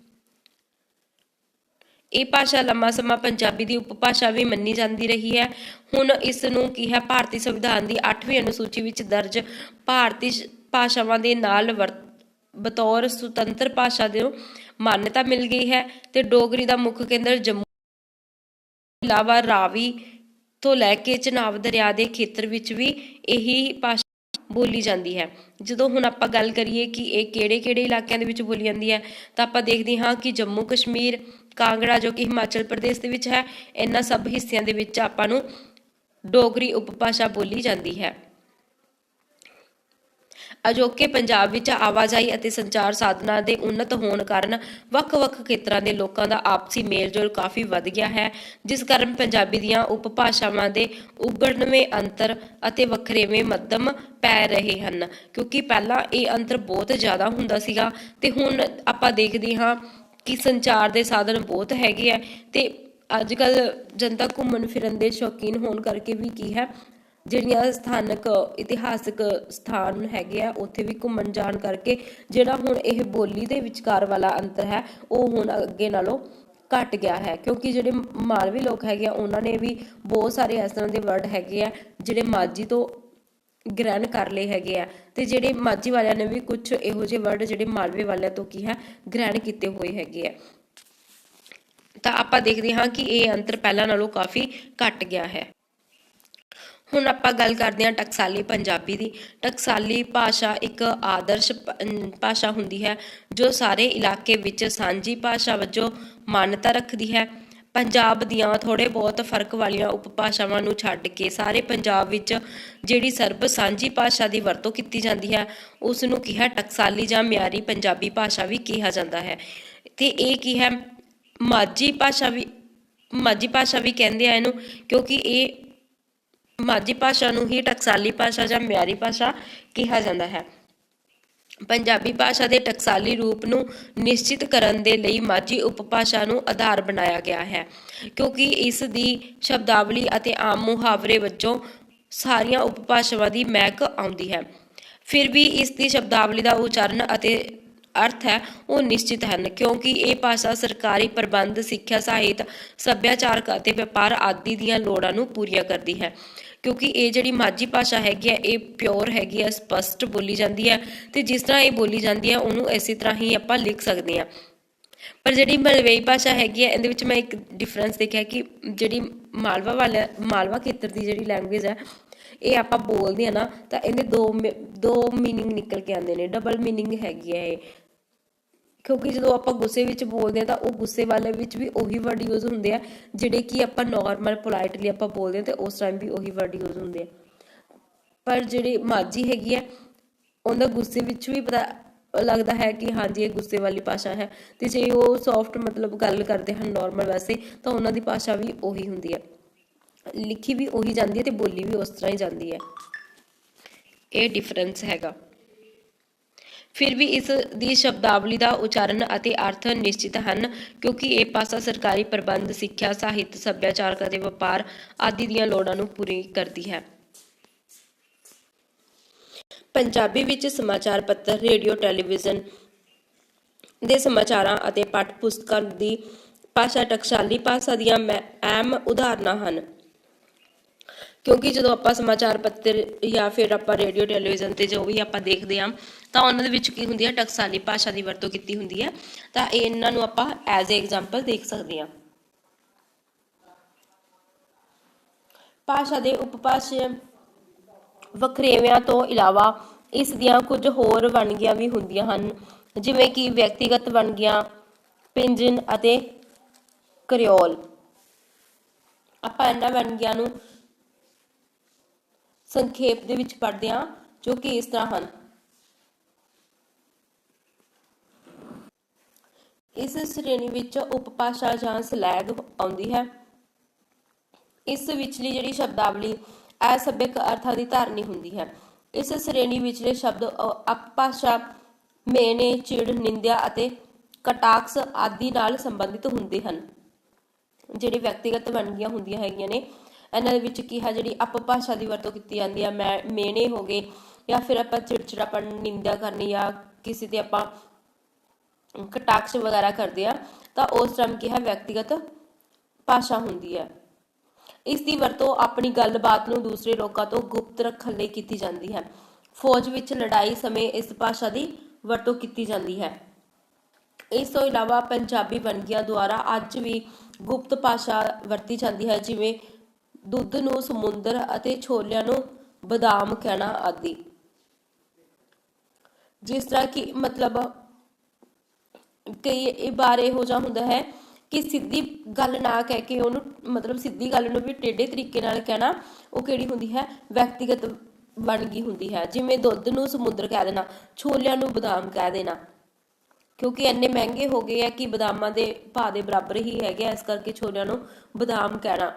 ਇਹ ਭਾਸ਼ਾ ਲੰਮਾ ਸਮਾਂ ਪੰਜਾਬੀ ਦੀ ਉਪਭਾਸ਼ਾ ਵੀ ਮੰਨੀ ਜਾਂਦੀ ਰਹੀ ਹੈ। ਹੁਣ ਇਸ ਨੂੰ ਕੀ ਹੈ? ਭਾਰਤੀ ਸੰਵਿਧਾਨ ਦੀ 8ਵੀਂ ਅਨੁਸੂਚੀ ਵਿੱਚ ਦਰਜ ਭਾਰਤੀ ਭਾਸ਼ਾਵਾਂ ਦੇ ਨਾਲ ਬਤੌਰ ਸੁਤੰਤਰ ਭਾਸ਼ਾ ਦੇ ਮਾਨਤਾ ਮਿਲ ਗਈ ਹੈ ਤੇ ਡੋਗਰੀ ਦਾ ਮੁੱਖ ਕੇਂਦਰ ਜੰਮੂ ਇਲਾਵਾ ਰਾਵੀ ਤੋਂ ਲੈ ਕੇ ਚਨਾਬ ਦਰਿਆ ਦੇ ਖੇਤਰ ਵਿੱਚ ਵੀ ਇਹੀ ਭਾਸ਼ਾ ਬੋਲੀ ਜਾਂਦੀ ਹੈ। ਜਦੋਂ ਹੁਣ ਆਪਾਂ ਗੱਲ ਕਰੀਏ ਕਿ ਇਹ ਕਿਹੜੇ-ਕਿਹੜੇ ਇਲਾਕਿਆਂ ਦੇ ਵਿੱਚ ਬੋਲੀ ਜਾਂਦੀ ਹੈ, ਤਾਂ ਆਪਾਂ ਦੇਖਦੇ ਹਾਂ ਕਿ ਜੰਮੂ ਕਸ਼ਮੀਰ ਕਾਂਗੜਾ ਜੋ ਕਿ ਹਿਮਾਚਲ ਪ੍ਰਦੇਸ਼ ਦੇ ਵਿੱਚ ਹੈ, ਇਹਨਾਂ ਸਭ ਹਿੱਸਿਆਂ ਦੇ ਵਿੱਚ ਆਪਾਂ ਨੂੰ ਡੋਗਰੀ ਉਪਭਾਸ਼ਾ ਬੋਲੀ ਜਾਂਦੀ ਹੈ। ਅਜੋਕੇ ਪੰਜਾਬ ਵਿੱਚ ਆਵਾਜਾਈ ਅਤੇ ਸੰਚਾਰ ਸਾਧਨਾਂ ਦੇ ਉન્નਤ ਹੋਣ ਕਾਰਨ ਵੱਖ-ਵੱਖ ਖੇਤਰਾਂ ਦੇ ਲੋਕਾਂ ਦਾ ਆਪਸੀ ਮੇਲਜੋਲ ਕਾਫੀ ਵੱਧ ਗਿਆ ਹੈ, ਜਿਸ ਕਾਰਨ ਪੰਜਾਬੀ ਦੀਆਂ ਉਪਭਾਸ਼ਾਵਾਂ ਦੇ ਉਗੜਵੇਂ ਅੰਤਰ ਅਤੇ ਵੱਖਰੇਵੇਂ ਮੱਧਮ ਪੈ ਰਹੇ ਹਨ, ਕਿਉਂਕਿ ਪਹਿਲਾਂ ਇਹ ਅੰਤਰ ਬਹੁਤ ਜ਼ਿਆਦਾ ਹੁੰਦਾ ਸੀਗਾ ਤੇ ਹੁਣ ਆਪਾਂ ਦੇਖਦੇ ਹਾਂ ਕਿ ਸੰਚਾਰ ਦੇ ਸਾਧਨ ਬਹੁਤ ਹੈਗੇ ਆ ਤੇ ਅੱਜ ਕੱਲ ਜਨਤਾ ਘੁੰਮਣ ਫਿਰਨ ਦੇ ਸ਼ੌਕੀਨ ਹੋਣ ਕਰਕੇ ਵੀ ਕੀ ਹੈ, ਜਿਹੜੀਆਂ ਸਥਾਨਕ ਇਤਿਹਾਸਕ ਸਥਾਨ ਹੈਗੇ ਆ, ਉੱਥੇ ਵੀ ਘੁੰਮਣ ਜਾਣ ਕਰਕੇ ਜਿਹੜਾ ਹੁਣ ਇਹ ਬੋਲੀ ਦੇ ਵਿਚਕਾਰ ਵਾਲਾ ਅੰਤਰ ਹੈ, ਉਹ ਹੁਣ ਅੱਗੇ ਨਾਲੋਂ ਘਟ ਗਿਆ ਹੈ। ਕਿਉਂਕਿ ਜਿਹੜੇ ਮਾਲਵੀ ਲੋਕ ਹੈਗੇ ਆ, ਉਹਨਾਂ ਨੇ ਵੀ ਬਹੁਤ ਸਾਰੇ ਇਸ ਤਰ੍ਹਾਂ ਦੇ ਵਰਡ ਹੈਗੇ ਆ, ਜਿਹੜੇ ਮਾਝੀ ਤੋਂ ਗ੍ਰਹਿਣ ਕਰ ਲਏ ਹੈਗੇ ਆ। ਤੇ ਜਿਹੜੇ ਮਾਝੀ ਵਾਲਿਆਂ ਨੇ ਵੀ ਕੁਝ ਇਹੋ ਜਿਹੇ ਵਰਡ ਜਿਹੜੇ ਮਾਲਵੇ ਵਾਲਿਆਂ ਤੋਂ ਕੀ ਹੈ, ਗ੍ਰਹਿਣ ਕੀਤੇ ਹੋਏ ਹੈਗੇ ਆ। ਤਾਂ ਆਪਾਂ ਦੇਖਦੇ ਹਾਂ ਕਿ ਇਹ ਅੰਤਰ ਪਹਿਲਾਂ ਨਾਲੋਂ ਕਾਫੀ ਘਟ ਗਿਆ ਹੈ। ਹੁਣ ਆਪਾਂ ਗੱਲ ਕਰਦੇ ਹਾਂ ਟਕਸਾਲੀ ਪੰਜਾਬੀ ਦੀ। ਟਕਸਾਲੀ ਭਾਸ਼ਾ ਇੱਕ ਆਦਰਸ਼ ਭਾਸ਼ਾ ਹੁੰਦੀ ਹੈ, ਜੋ ਸਾਰੇ ਇਲਾਕੇ ਵਿੱਚ ਸਾਂਝੀ ਭਾਸ਼ਾ ਵਜੋਂ ਮਾਨਤਾ ਰੱਖਦੀ ਹੈ। ਪੰਜਾਬ ਦੀਆਂ ਥੋੜੇ ਬਹੁਤ ਫ਼ਰਕ ਵਾਲੀਆਂ ਉਪਭਾਸ਼ਾਵਾਂ ਨੂੰ ਛੱਡ ਕੇ ਸਾਰੇ ਪੰਜਾਬ ਵਿੱਚ ਜਿਹੜੀ ਸਰਬ ਸਾਂਝੀ ਭਾਸ਼ਾ ਦੀ ਵਰਤੋਂ ਕੀਤੀ ਜਾਂਦੀ ਹੈ ਉਸ ਨੂੰ ਕਿਹਾ ਟਕਸਾਲੀ ਜਾਂ ਮਿਆਰੀ ਪੰਜਾਬੀ ਭਾਸ਼ਾ ਵੀ ਕਿਹਾ ਜਾਂਦਾ ਹੈ। ਤੇ ਇਹ ਕੀ ਹੈ? ਮਾਝੀ ਭਾਸ਼ਾ ਵੀ, ਮਾਝੀ ਭਾਸ਼ਾ ਵੀ ਕਹਿੰਦੇ ਆ ਇਹਨੂੰ, ਕਿਉਂਕਿ ਇਹ ਮਾਝੀ ਭਾਸ਼ਾ ਨੂੰ ਹੀ ਟਕਸਾਲੀ ਭਾਸ਼ਾ ਜਾਂ ਮਿਆਰੀ ਭਾਸ਼ਾ ਕਿਹਾ ਜਾਂਦਾ ਹੈ। ਪੰਜਾਬੀ ਭਾਸ਼ਾ ਦੇ ਟਕਸਾਲੀ ਰੂਪ ਨੂੰ ਨਿਸ਼ਚਿਤ ਕਰਨ ਦੇ ਲਈ ਮਾਝੀ ਉਪਭਾਸ਼ਾ ਨੂੰ ਆਧਾਰ ਬਣਾਇਆ ਗਿਆ ਹੈ, ਕਿਉਂਕਿ ਇਸ ਦੀ ਸ਼ਬਦਾਵਲੀ ਅਤੇ ਆਮ ਮੁਹਾਵਰੇ ਵਜੋਂ ਸਾਰੀਆਂ ਉਪਭਾਸ਼ਾਵਾਂ ਦੀ ਮਹਿਕ ਆਉਂਦੀ ਹੈ। ਫਿਰ ਵੀ ਇਸ ਦੀ ਸ਼ਬਦਾਵਲੀ ਦਾ ਉਚਾਰਨ ਅਤੇ ਅਰਥ ਹੈ, ਉਹ ਨਿਸ਼ਚਿਤ ਹਨ, ਕਿਉਂਕਿ ਇਹ ਭਾਸ਼ਾ ਸਰਕਾਰੀ ਪ੍ਰਬੰਧ, ਸਿੱਖਿਆ, ਸਾਹਿਤ, ਸੱਭਿਆਚਾਰਕ ਅਤੇ ਵਪਾਰ ਆਦਿ ਦੀਆਂ ਲੋੜਾਂ ਨੂੰ ਪੂਰੀਆਂ ਕਰਦੀ ਹੈ। ਕਿਉਂਕਿ ਇਹ ਜਿਹੜੀ ਮਾਝੀ ਭਾਸ਼ਾ ਹੈਗੀ ਹੈ ਇਹ ਪਿਓਰ ਹੈਗੀ ਹੈ ਸਪਸ਼ਟ ਬੋਲੀ ਜਾਂਦੀ ਹੈ ਤੇ ਜਿਸ ਤਰ੍ਹਾਂ ਇਹ ਬੋਲੀ ਜਾਂਦੀ ਹੈ ਉਹਨੂੰ ਇਸੇ ਤਰ੍ਹਾਂ ਹੀ ਆਪਾਂ ਲਿਖ ਸਕਦੇ ਹਾਂ ਪਰ ਜਿਹੜੀ ਮਲਵਈ ਭਾਸ਼ਾ ਹੈਗੀ ਹੈ ਇਹਦੇ ਵਿੱਚ ਮੈਂ ਇੱਕ ਡਿਫਰੈਂਸ ਦੇਖਿਆ ਕਿ ਜਿਹੜੀ ਮਾਲਵਾ ਵਾਲਾ, ਮਾਲਵਾ ਖੇਤਰ ਦੀ ਜਿਹੜੀ ਲੈਂਗੁਏਜ ਹੈ ਇਹ ਆਪਾਂ ਬੋਲਦੇ ਆ ਨਾ, ਤਾਂ ਇਹਦੇ ਦੋ ਮੀ- ਦੋ ਮੀਨਿੰਗ ਨਿਕਲ ਕੇ ਆਉਂਦੇ ਨੇ ਡਬਲ ਮੀਨਿੰਗ ਹੈਗੀ ਹੈ ਇਹ। ਕਿਉਂਕਿ ਜਦੋਂ ਆਪਾਂ ਗੁੱਸੇ ਵਿੱਚ ਬੋਲਦੇ ਆ ਤਾਂ ਉਹ ਗੁੱਸੇ ਵਾਲੇ ਵਿੱਚ ਵੀ ਉਹੀ ਵਰਡ ਯੂਜ਼ ਹੁੰਦੇ ਆ, ਜਿਹੜੇ ਕਿ ਆਪਾਂ ਨਾਰਮਲ ਪੋਲਾਈਟਲੀ ਆਪਾਂ ਬੋਲਦੇ ਆ ਤੇ ਉਸ ਟਾਈਮ ਵੀ ਉਹੀ ਵਰਡ ਯੂਜ਼ ਹੁੰਦੇ ਆ। ਪਰ ਜਿਹੜੀ ਮਾਝੀ ਹੈਗੀ ਹੈ ਉਹਦਾ ਗੁੱਸੇ ਵਿੱਚ ਵੀ ਪਤਾ ਲੱਗਦਾ ਹੈ ਕਿ ਹਾਂਜੀ, ਇਹ ਗੁੱਸੇ ਵਾਲੀ ਭਾਸ਼ਾ ਹੈ। ਤੇ ਜੇ ਉਹ ਸੌਫਟ ਮਤਲਬ ਗੱਲ ਕਰਦੇ ਹਨ ਨਾਰਮਲ ਵੈਸੇ, ਤਾਂ ਉਹਨਾਂ ਦੀ ਭਾਸ਼ਾ ਵੀ ਉਹੀ ਹੁੰਦੀ ਹੈ ਲਿਖੀ ਵੀ ਉਹੀ ਜਾਂਦੀ ਹੈ ਤੇ ਬੋਲੀ ਵੀ ਉਸ ਤਰ੍ਹਾਂ ਹੀ ਜਾਂਦੀ ਹੈ ਇਹ ਡਿਫਰੈਂਸ ਹੈਗਾ। ਫਿਰ ਵੀ ਇਸ ਦੀ ਸ਼ਬਦਾਵਲੀ ਦਾ ਉਚਾਰਨ ਅਤੇ ਅਰਥ ਨਿਸ਼ਚਿਤ ਹਨ, ਕਿਉਂਕਿ ਇਹ ਭਾਸ਼ਾ ਸਰਕਾਰੀ ਪ੍ਰਬੰਧ, ਸਿੱਖਿਆ, ਸਾਹਿਤ, ਸੱਭਿਆਚਾਰਕ ਅਤੇ ਵਪਾਰ ਆਦਿ ਦੀਆਂ ਲੋੜਾਂ ਨੂੰ ਪੂਰੀ ਕਰਦੀ ਹੈ। ਪੰਜਾਬੀ ਵਿੱਚ ਸਮਾਚਾਰ ਪੱਤਰ, ਰੇਡੀਓ, ਟੈਲੀਵਿਜ਼ਨ ਦੇ ਸਮਾਚਾਰਾਂ ਅਤੇ ਪਾਠ ਪੁਸਤਕਾਂ ਦੀ ਭਾਸ਼ਾ ਟਕਸਾਲੀ ਭਾਸ਼ਾ ਦੀਆਂ ਮੈਂ, ਅਹਿਮ ਉਦਾਹਰਨਾਂ ਹਨ। ਕਿਉਂਕਿ ਜਦੋਂ ਆਪਾਂ ਸਮਾਚਾਰ ਪੱਤਰ ਜਾਂ ਫਿਰ ਆਪਾਂ ਰੇਡੀਓ, ਟੈਲੀਵਿਜ਼ਨ ਤੇ ਜੋ ਵੀ ਆਪਾਂ ਦੇਖਦੇ ਹਾਂ, ਤਾਂ ਉਹਨਾਂ ਦੇ ਵਿੱਚ ਕੀ ਹੁੰਦੀ ਹੈ, ਟਕਸਾਲੀ ਭਾਸ਼ਾ ਦੀ ਵਰਤੋਂ ਕੀਤੀ ਹੁੰਦੀ ਹੈ। ਤਾਂ ਇਹਨਾਂ ਨੂੰ ਆਪਾਂ ਐਜ਼ ਅ ਐਗਜ਼ਾਮਪਲ ਦੇਖ ਸਕਦੇ ਹਾਂ। ਭਾਸ਼ਾ ਦੇ ਉਪਭਾਸ਼ਾ ਵਖਰੇਵਿਆਂ ਤੋਂ ਇਲਾਵਾ ਇਸ ਦੀਆਂ ਕੁਝ ਹੋਰ ਵੰਨਗੀਆਂ ਵੀ ਹੁੰਦੀਆਂ ਹਨ, ਜਿਵੇਂ ਕਿ ਵਿਅਕਤੀਗਤ ਵੰਨਗੀਆਂ, ਪਿੰਜਨ ਅਤੇ ਕਰਿਓਲ। ਆਪਾਂ ਇਹਨਾਂ ਵੰਨਗੀਆਂ ਨੂੰ ਸੰਖੇਪ ਦੇ ਵਿੱਚ ਪੜ੍ਹਦੇ ਹਾਂ, ਜੋ ਕਿ ਇਸ ਤਰ੍ਹਾਂ ਹਨ। ਇਸ ਸ਼੍ਰੇਣੀ ਵਿੱਚ ਉਪਭਾਸ਼ਾ ਜਾਂ ਸਲੈਗ ਆਉਂਦੀ ਹੈ। ਇਸ ਵਿਚਲੀ ਜਿਹੜੀ ਸ਼ਬਦਾਵਲੀ ਅਸਭਿਅਕ ਅਰਥਾਂ ਦੀ ਧਾਰਨੀ ਹੁੰਦੀ ਹੈ। ਇਸ ਸ਼੍ਰੇਣੀ ਵਿਚਲੇ ਸ਼ਬਦ ਅ- ਅਪਭਾਸ਼ਾ, ਮੇਨੇ, ਚਿੜ, ਨਿੰਦਿਆ ਅਤੇ ਕਟਾਕਸ ਆਦਿ ਨਾਲ ਸੰਬੰਧਿਤ ਹੁੰਦੇ ਹਨ। ਜਿਹੜੇ ਵਿਅਕਤੀਗਤ ਵੰਨਗੀਆਂ ਹੁੰਦੀਆਂ ਹੈਗੀਆਂ ਨੇ ਇਹਨਾਂ ਦੇ ਵਿੱਚ ਕੀ ਹੈ, ਜਿਹੜੀ ਅਪਭਾਸ਼ਾ ਦੀ ਵਰਤੋਂ ਕੀਤੀ ਜਾਂਦੀ ਹੈ ਮੈਂ ਮੇਨੇ ਹੋ ਗਏ, ਜਾਂ ਫਿਰ ਆਪਾਂ ਚਿੜਚਿੜਾਪਨ ਨਿੰਦਿਆ ਕਰਨੀ ਜਾਂ ਕਿਸੇ ਤੇ ਆਪਾਂ ਕਟਾਕਸ਼ ਵਗੈਰਾ ਕਰਦੇ ਆ, ਤਾਂ ਉਸ ਟਰਮ ਕੀ ਹੈ, ਵਿਅਕਤੀਗਤ ਭਾਸ਼ਾ ਹੁੰਦੀ ਹੈ। ਇਸ ਦੀ ਵਰਤੋਂ ਆਪਣੀ ਗੱਲਬਾਤ ਨੂੰ ਦੂਸਰੇ ਲੋਕਾਂ ਤੋਂ ਗੁਪਤ ਰੱਖਣ ਲਈ ਕੀਤੀ ਜਾਂਦੀ ਹੈ। ਫੌਜ ਵਿੱਚ ਲੜਾਈ ਸਮੇਂ ਇਸ ਭਾਸ਼ਾ ਦੀ ਵਰਤੋਂ ਕੀਤੀ ਜਾਂਦੀ ਹੈ। ਇਸ ਤੋਂ ਇਲਾਵਾ ਪੰਜਾਬੀ ਵੰਨਗੀਆਂ ਦੁਆਰਾ ਅੱਜ ਵੀ ਗੁਪਤ ਭਾਸ਼ਾ ਵਰਤੀ ਜਾਂਦੀ ਹੈ, ਜਿਵੇਂ ਦੁੱਧ ਨੂੰ ਸਮੁੰਦਰ ਅਤੇ ਛੋਲਿਆਂ ਨੂੰ ਬਦਾਮ ਕਹਿਣਾ ਆਦਿ। ਜਿਸ ਤਰ੍ਹਾਂ ਕਿ ਮਤਲਬ ਕਈ ਇਹ ਬਾਰ ਇਹੋ ਜਿਹਾ ਹੁੰਦਾ ਹੈ ਕਿ ਸਿੱਧੀ ਗੱਲ ਨਾ ਕਹਿ ਕੇ ਉਹਨੂੰ ਮਤਲਬ ਸਿੱਧੀ ਗੱਲ ਨੂੰ ਵੀ ਟੇਢੇ ਤਰੀਕੇ ਨਾਲ ਕਹਿਣਾ ਉਹ ਕਿਹੜੀ ਹੁੰਦੀ ਹੈ? ਵਿਅਕਤੀਗਤ ਬਣ ਗਈ ਹੁੰਦੀ ਹੈ। ਜਿਵੇਂ ਦੁੱਧ ਨੂੰ ਸਮੁੰਦਰ ਕਹਿ ਦੇਣਾ, ਛੋਲਿਆਂ ਨੂੰ ਬਦਾਮ ਕਹਿ ਦੇਣਾ। ਕਿਉਂਕਿ ਇੰਨੇ ਮਹਿੰਗੇ ਹੋ ਗਏ ਆ ਕਿ ਬਦਾਮਾਂ ਦੇ ਭਾਅ ਦੇ ਬਰਾਬਰ ਹੀ ਹੈਗੇ ਆ ਇਸ ਕਰਕੇ ਛੋਲਿਆਂ ਨੂੰ ਬਦਾਮ ਕਹਿਣਾ।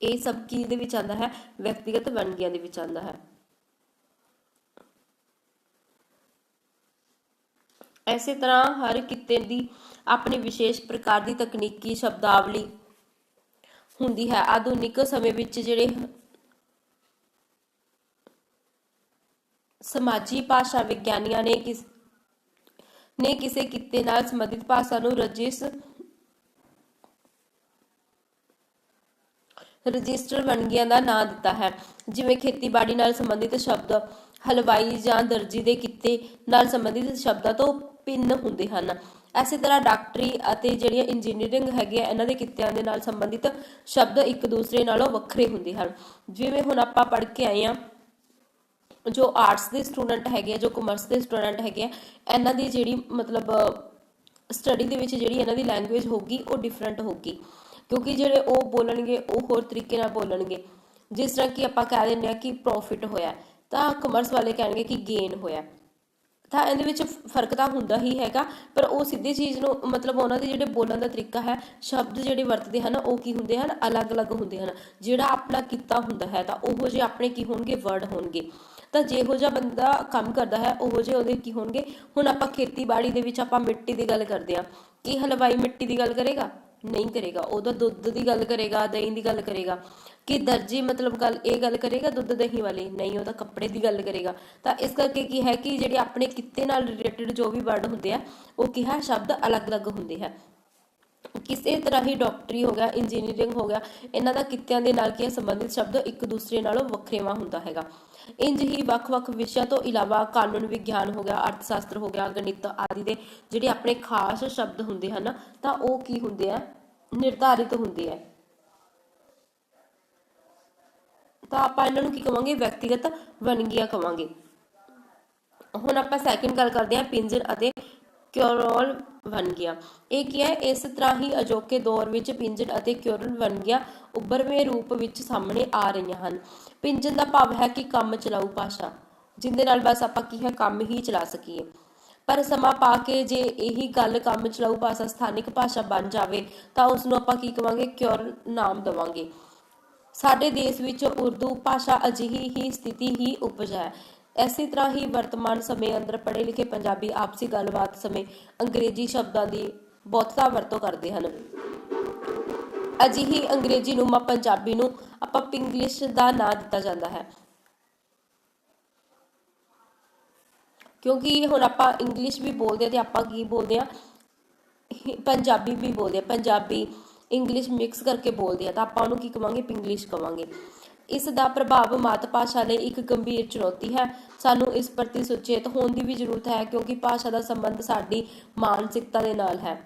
ਇਹ ਸਭ ਕੀ ਦੇ ਵਿੱਚ ਆਉਂਦਾ ਹੈ? ਵਿਅਕਤੀਗਤ ਵੰਨਗੀਆਂ ਦੇ ਵਿੱਚ ਆਉਂਦਾ ਹੈ। ਐਸੇ ਤਰ੍ਹਾਂ ਹਰ ਕਿੱਤੇ ਦੀ ਆਪਣੀ ਵਿਸ਼ੇਸ਼ ਪ੍ਰਕਾਰ ਦੀ ਤਕਨੀਕੀ ਸ਼ਬਦਾਵਲੀ ਹੁੰਦੀ ਹੈ। ਆਧੁਨਿਕ ਸਮੇਂ ਵਿੱਚ ਜਿਹੜੇ ਸਮਾਜੀ ਭਾਸ਼ਾ ਵਿਗਿਆਨੀਆਂ ਨੇ ਕਿਸ ਨੇ ਕਿਸੇ ਕਿੱਤੇ ਨਾਲ ਸੰਬੰਧਿਤ ਭਾਸ਼ਾ ਨੂੰ ਰਜਿਸ ਰਜਿਸਟਰ ਵੰਨਗੀਆਂ ਦਾ ਨਾਂ ਦਿੱਤਾ ਹੈ। ਜਿਵੇਂ ਖੇਤੀਬਾੜੀ ਨਾਲ ਸੰਬੰਧਿਤ ਸ਼ਬਦ ਹਲਵਾਈ ਜਾਂ ਦਰਜੀ ਦੇ ਕਿੱਤੇ ਨਾਲ ਸੰਬੰਧਿਤ ਸ਼ਬਦਾਂ ਤੋਂ ਭਿੰਨ ਹੁੰਦੇ ਹਨ। ਐਸੇ ਤਰ੍ਹਾਂ ਡਾਕਟਰੀ ਅਤੇ ਜਿਹੜੀਆਂ ਇੰਜੀਨੀਅਰਿੰਗ ਹੈਗੇ ਆ ਇਹਨਾਂ ਦੇ ਕਿੱਤਿਆਂ ਦੇ ਨਾਲ ਸੰਬੰਧਿਤ ਸ਼ਬਦ ਇੱਕ ਦੂਸਰੇ ਨਾਲੋਂ ਵੱਖਰੇ ਹੁੰਦੇ ਹਨ। ਜਿਵੇਂ ਹੁਣ ਆਪਾਂ ਪੜ੍ਹ ਕੇ ਆਏ ਆ ਜੋ ਆਰਟਸ ਦੇ ਸਟੂਡੈਂਟ ਹੈਗੇ ਆ, ਜੋ ਕਮਰਸ ਦੇ ਸਟੂਡੈਂਟ ਹੈਗੇ ਆ, ਇਹਨਾਂ ਦੀ ਜਿਹੜੀ ਮਤਲਬ ਸਟੱਡੀ ਦੇ ਵਿੱਚ ਜਿਹੜੀ ਇਹਨਾਂ ਦੀ ਲੈਂਗੁਏਜ ਹੋਗੀ ਉਹ ਡਿਫਰੈਂਟ ਹੋਗੀ ਕਿਉਂਕਿ ਜਿਹੜੇ ਉਹ ਬੋਲਣਗੇ, ਉਹ ਹੋਰ ਤਰੀਕੇ ਨਾਲ ਬੋਲਣਗੇ। ਜਿਸ ਤਰ੍ਹਾਂ ਕਿ ਆਪਾਂ ਕਹਿ ਦਿੰਦੇ ਆ ਕਿ ਪ੍ਰੋਫਿਟ ਹੋਇਆ, ਤਾਂ ਕਮਰਸ ਵਾਲੇ ਕਹਿਣਗੇ ਕਿ ਗੇਨ ਹੋਇਆ। ਤਾਂ ਇਹਦੇ ਵਿੱਚ ਫ਼ਰਕ ਤਾਂ ਹੁੰਦਾ ਹੀ ਹੈਗਾ, ਪਰ ਉਹ ਸਿੱਧੀ ਚੀਜ਼ ਨੂੰ ਮਤਲਬ ਉਹਨਾਂ ਦੇ ਜਿਹੜੇ ਬੋਲਣ ਦਾ ਤਰੀਕਾ ਹੈ, ਸ਼ਬਦ ਜਿਹੜੇ ਵਰਤਦੇ ਹਨ, ਉਹ ਕੀ ਹੁੰਦੇ ਹਨ? ਅਲੱਗ-ਅਲੱਗ ਹੁੰਦੇ ਹਨ। ਜਿਹੜਾ ਆਪਣਾ ਕੀਤਾ ਹੁੰਦਾ ਹੈ, ਤਾਂ ਉਹੋ ਜਿਹੇ ਆਪਣੇ ਕੀ ਹੋਣਗੇ? ਵਰਡ ਹੋਣਗੇ। ਤਾਂ ਜਿਹੋ ਜਿਹਾ ਬੰਦਾ ਕੰਮ ਕਰਦਾ ਹੈ, ਉਹੋ ਜਿਹੇ ਉਹਦੇ ਕੀ ਹੋਣਗੇ? ਹੁਣ ਆਪਾਂ ਖੇਤੀਬਾੜੀ ਦੇ ਵਿੱਚ ਆਪਾਂ ਮਿੱਟੀ ਦੀ ਗੱਲ ਕਰਦੇ ਆ ਕੀ ਹਲਵਾਈ ਮਿੱਟੀ ਦੀ ਗੱਲ ਕਰੇਗਾ? ਨਹੀਂ ਕਰੇਗਾ, ਉਹਦਾ ਦੁੱਧ ਦੀ ਗੱਲ ਕਰੇਗਾ, ਦਹੀਂ ਦੀ ਗੱਲ ਕਰੇਗਾ। ਕਿ ਦਰਜੀ ਮਤਲਬ ਗੱਲ, ਇਹ ਗੱਲ ਕਰੇਗਾ ਦੁੱਧ ਦਹੀਂ ਵਾਲੀ? ਨਹੀਂ, ਉਹਦਾ ਕੱਪੜੇ ਦੀ ਗੱਲ ਕਰੇਗਾ। ਤਾਂ ਇਸ ਕਰਕੇ ਕੀ ਹੈ ਕਿ ਜਿਹੜੇ ਆਪਣੇ ਕਿੱਤੇ ਨਾਲ ਰਿਲੇਟਡ ਜੋ ਵੀ ਵਰਡ ਹੁੰਦੇ ਆ, ਉਹ ਕਿਹਾ ਸ਼ਬਦ ਅਲੱਗ-ਅਲੱਗ ਹੁੰਦੇ ਹੈ। ਕਿਸੇ ਤਰ੍ਹਾਂ ਹੀ ਡਾਕਟਰੀ ਹੋ ਗਿਆ ਇੰਜੀਨੀਅਰਿੰਗ ਹੋ ਗਿਆ, ਇਹਨਾਂ ਦਾ ਕਿੱਤਿਆਂ ਦੇ ਨਾਲ ਕੀ ਸੰਬੰਧਿਤ ਸ਼ਬਦ ਇੱਕ ਦੂਸਰੇ ਨਾਲੋਂ ਵੱਖਰੇਵਾ ਹੁੰਦਾ ਹੈਗਾ। ਇੰਜ ਹੀ ਵੱਖ-ਵੱਖ ਵਿਸ਼ਿਆਂ ਤੋਂ ਇਲਾਵਾ ਕਾਨੂੰਨ ਵਿਗਿਆਨ ਹੋ ਗਿਆ ਅਰਥ ਸ਼ਾਸਤਰ ਹੋ ਗਿਆ, ਗਣਿਤ ਆਦਿ ਦੇ ਜਿਹੜੇ ਆਪਣੇ ਖਾਸ ਸ਼ਬਦ ਹੁੰਦੇ ਹਨ, ਤਾਂ ਉਹ ਕੀ ਹੁੰਦੇ ਆ? ਨਿਰਧਾਰਿਤ ਹੁੰਦੇ ਆ। ਤਾਂ ਆਪਾਂ ਇਹਨਾਂ ਨੂੰ ਕੀ ਕਵਾਂਗੇ? ਵਿਅਕਤੀਗਤ ਵੰਨਗੀਆਂ ਕਵਾਂਗੇ। ਹੁਣ ਆਪਾਂ ਸੈਕਿੰਡ ਗੱਲ ਕਰਦੇ ਹਾਂ, ਪਿੰਜਰ ਅਤੇ ਕਿਉਰਲ ਵੰਨਗੀਆਂ ਇਹ ਕੀ ਹੈ? ਇਸ ਤਰ੍ਹਾਂ ਹੀ ਅਜੋਕੇ ਦੌਰ ਵਿੱਚ ਪਿੰਜਰ ਅਤੇ ਕਿਉਰਲ ਵੰਨਗੀਆਂ ਉੱਭਰਵੇਂ ਰੂਪ ਵਿੱਚ ਸਾਹਮਣੇ ਆ ਰਹੀਆਂ ਹਨ। ਪਿੰਜਰ ਦਾ ਭਾਵ ਹੈ ਕਿ ਕੰਮ ਚਲਾਊ ਭਾਸ਼ਾ, ਜਿੰਦੇ ਨਾਲ ਬਸ ਆਪਾਂ ਕੀ ਹੈ? ਕੰਮ ਹੀ ਚਲਾ ਸਕੀਏ। ਪਰ ਸਮਾਂ ਪਾ ਕੇ ਜੇ ਇਹੀ ਗੱਲ ਕੰਮ ਚਲਾਊ ਭਾਸ਼ਾ ਸਥਾਨਿਕ ਭਾਸ਼ਾ ਬਣ ਜਾਵੇ, ਤਾਂ ਉਸ ਨੂੰ ਆਪਾਂ ਕੀ ਕਵਾਂਗੇ? ਕਿਉਰਲ ਨਾਮ ਦਵਾਂਗੇ। ਸਾਡੇ ਦੇਸ਼ ਵਿੱਚ ਉਰਦੂ ਭਾਸ਼ਾ ਅਜਿਹੀ ਹੀ ਸਥਿਤੀ ਹੀ ਉਪਜ ਹੈ ਇਸੇ ਤਰ੍ਹਾਂ ਹੀ ਵਰਤਮਾਨ ਸਮੇਂ ਅੰਦਰ ਪੜ੍ਹੇ ਲਿਖੇ ਪੰਜਾਬੀ ਆਪਸੀ ਗੱਲਬਾਤ ਸਮੇਂ ਅੰਗਰੇਜ਼ੀ ਸ਼ਬਦਾਂ ਦੀ ਬਹੁਤਤਾ ਵਰਤੋਂ ਕਰਦੇ ਹਨ। ਅਜਿਹੀ ਅੰਗਰੇਜ਼ੀ ਨੂੰ ਮਾ ਪੰਜਾਬੀ ਨੂੰ ਆਪਾਂ ਪਿੰਗਲਿਸ਼ ਦਾ ਨਾਂ ਦਿੱਤਾ ਜਾਂਦਾ ਹੈ। ਕਿਉਂਕਿ ਹੁਣ ਆਪਾਂ ਇੰਗਲਿਸ਼ ਵੀ ਬੋਲਦੇ ਆ ਤੇ ਆਪਾਂ ਕੀ ਬੋਲਦੇ ਆ ਪੰਜਾਬੀ ਵੀ ਬੋਲਦੇ ਆ ਪੰਜਾਬੀ ਇੰਗਲਿਸ਼ ਮਿਕਸ ਕਰਕੇ ਬੋਲਦੇ ਆ ਤਾਂ ਆਪਾਂ ਉਹਨੂੰ ਕੀ ਕਵਾਂਗੇ? ਪਿੰਗਲਿਸ਼ ਕਵਾਂਗੇ। ਇਸ ਦਾ ਪ੍ਰਭਾਵ ਮਾਤ ਭਾਸ਼ਾ ਲਈ ਇੱਕ ਗੰਭੀਰ ਚੁਣੌਤੀ ਹੈ। ਸਾਨੂੰ ਇਸ ਪ੍ਰਤੀ ਸੁਚੇਤ ਹੋਣ ਦੀ ਵੀ ਜ਼ਰੂਰਤ ਹੈ, ਕਿਉਂਕਿ ਭਾਸ਼ਾ ਦਾ ਸੰਬੰਧ ਸਾਡੀ ਮਾਨਸਿਕਤਾ ਦੇ ਨਾਲ ਹੈ।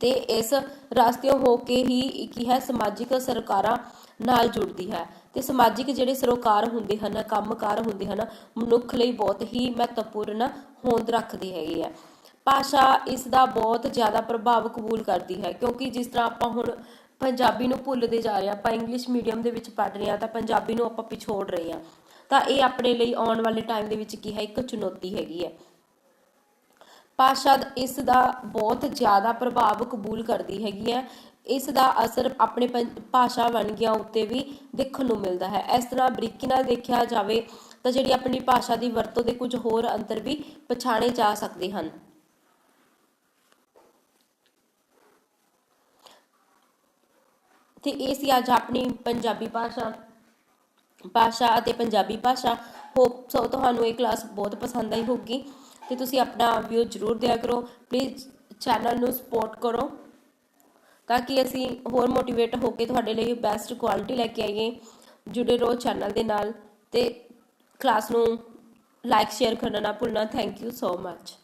ਤੇ ਇਸ ਰਾਸਤਿਓਂ ਹੋ ਕੇ ਹੀ ਕੀ ਹੈ ਸਮਾਜਿਕ ਸਰਕਾਰਾਂ ਨਾਲ ਜੁੜਦੀ ਹੈ। ਤੇ ਸਮਾਜਿਕ ਜਿਹੜੇ ਸਰੋਕਾਰ ਹੁੰਦੇ ਹਨ, ਕੰਮਕਾਰ ਹੁੰਦੇ ਹਨ, ਮਨੁੱਖ ਲਈ ਬਹੁਤ ਹੀ ਮਹੱਤਵਪੂਰਨ ਹੋਂਦ ਰੱਖਦੀ ਹੈਗੀ ਹੈ ਭਾਸ਼ਾ ਇਸ ਦਾ ਬਹੁਤ ਜ਼ਿਆਦਾ ਪ੍ਰਭਾਵ ਕਬੂਲ ਕਰਦੀ ਹੈ, ਕਿਉਂਕਿ ਜਿਸ ਤਰ੍ਹਾਂ ਆਪਾਂ ਹੁਣ ਪੰਜਾਬੀ ਨੂੰ ਭੁੱਲਦੇ ਜਾ ਰਹੇ ਆ ਆਪਾਂ ਇੰਗਲਿਸ਼ ਮੀਡੀਅਮ ਦੇ ਵਿੱਚ ਪੜ੍ਹ ਰਹੇ ਆ ਤਾਂ ਪੰਜਾਬੀ ਨੂੰ ਆਪਾਂ ਪਿਛੋੜ ਰਹੇ ਆ ਤਾਂ ਇਹ ਆਪਣੇ ਲਈ ਆਉਣ ਵਾਲੇ ਟਾਈਮ ਦੇ ਵਿੱਚ ਕੀ ਹੈ, ਇੱਕ ਚੁਣੌਤੀ ਹੈਗੀ ਹੈ। ਭਾਸ਼ਾ ਇਸ ਦਾ ਬਹੁਤ ਜ਼ਿਆਦਾ ਪ੍ਰਭਾਵ ਕਬੂਲ ਕਰਦੀ ਹੈਗੀ ਹੈ। ਇਸ ਦਾ ਅਸਰ ਆਪਣੇ ਭਾਸ਼ਾ ਵੰਨਗੀਆਂ ਉੱਤੇ ਵੀ ਦੇਖਣ ਨੂੰ ਮਿਲਦਾ ਹੈ। ਇਸ ਤਰ੍ਹਾਂ ਬਰੀਕੀ ਨਾਲ ਦੇਖਿਆ ਜਾਵੇ ਤਾਂ ਜਿਹੜੀ ਆਪਣੀ ਭਾਸ਼ਾ ਦੀ ਵਰਤੋਂ ਦੇ ਕੁਝ ਹੋਰ ਅੰਤਰ ਵੀ ਪਛਾਣੇ ਜਾ ਸਕਦੇ ਹਨ। ਤੇ ਇਹ ਸੀ ਅੱਜ ਆਪਣੀ ਪੰਜਾਬੀ ਭਾਸ਼ਾ ਭਾਸ਼ਾ ਅਤੇ ਪੰਜਾਬੀ ਭਾਸ਼ਾ। ਹੋਪ ਸੋ ਤੁਹਾਨੂੰ ਇਹ ਕਲਾਸ ਬਹੁਤ ਪਸੰਦ ਆਈ ਹੋਊਗੀ ਤੇ ਤੁਸੀਂ ਆਪਣਾ ਵਿਊ ਜਰੂਰ ਦਿਆ ਕਰੋ। ਪਲੀਜ਼ ਚੈਨਲ ਨੂੰ ਸਪੋਰਟ ਕਰੋ ਤਾਂ ਕਿ ਅਸੀਂ ਹੋਰ ਮੋਟੀਵੇਟ ਹੋ ਕੇ ਤੁਹਾਡੇ ਲਈ ਬੈਸਟ ਕੁਆਲਿਟੀ ਲੈ ਕੇ ਆਈਏ। ਜੁੜੇ ਰਹੋ ਚੈਨਲ ਦੇ ਨਾਲ ਤੇ ਕਲਾਸ ਨੂੰ ਲਾਈਕ ਸ਼ੇਅਰ ਕਰਨਾ ਨਾ ਭੁੱਲਣਾ। Thank you so much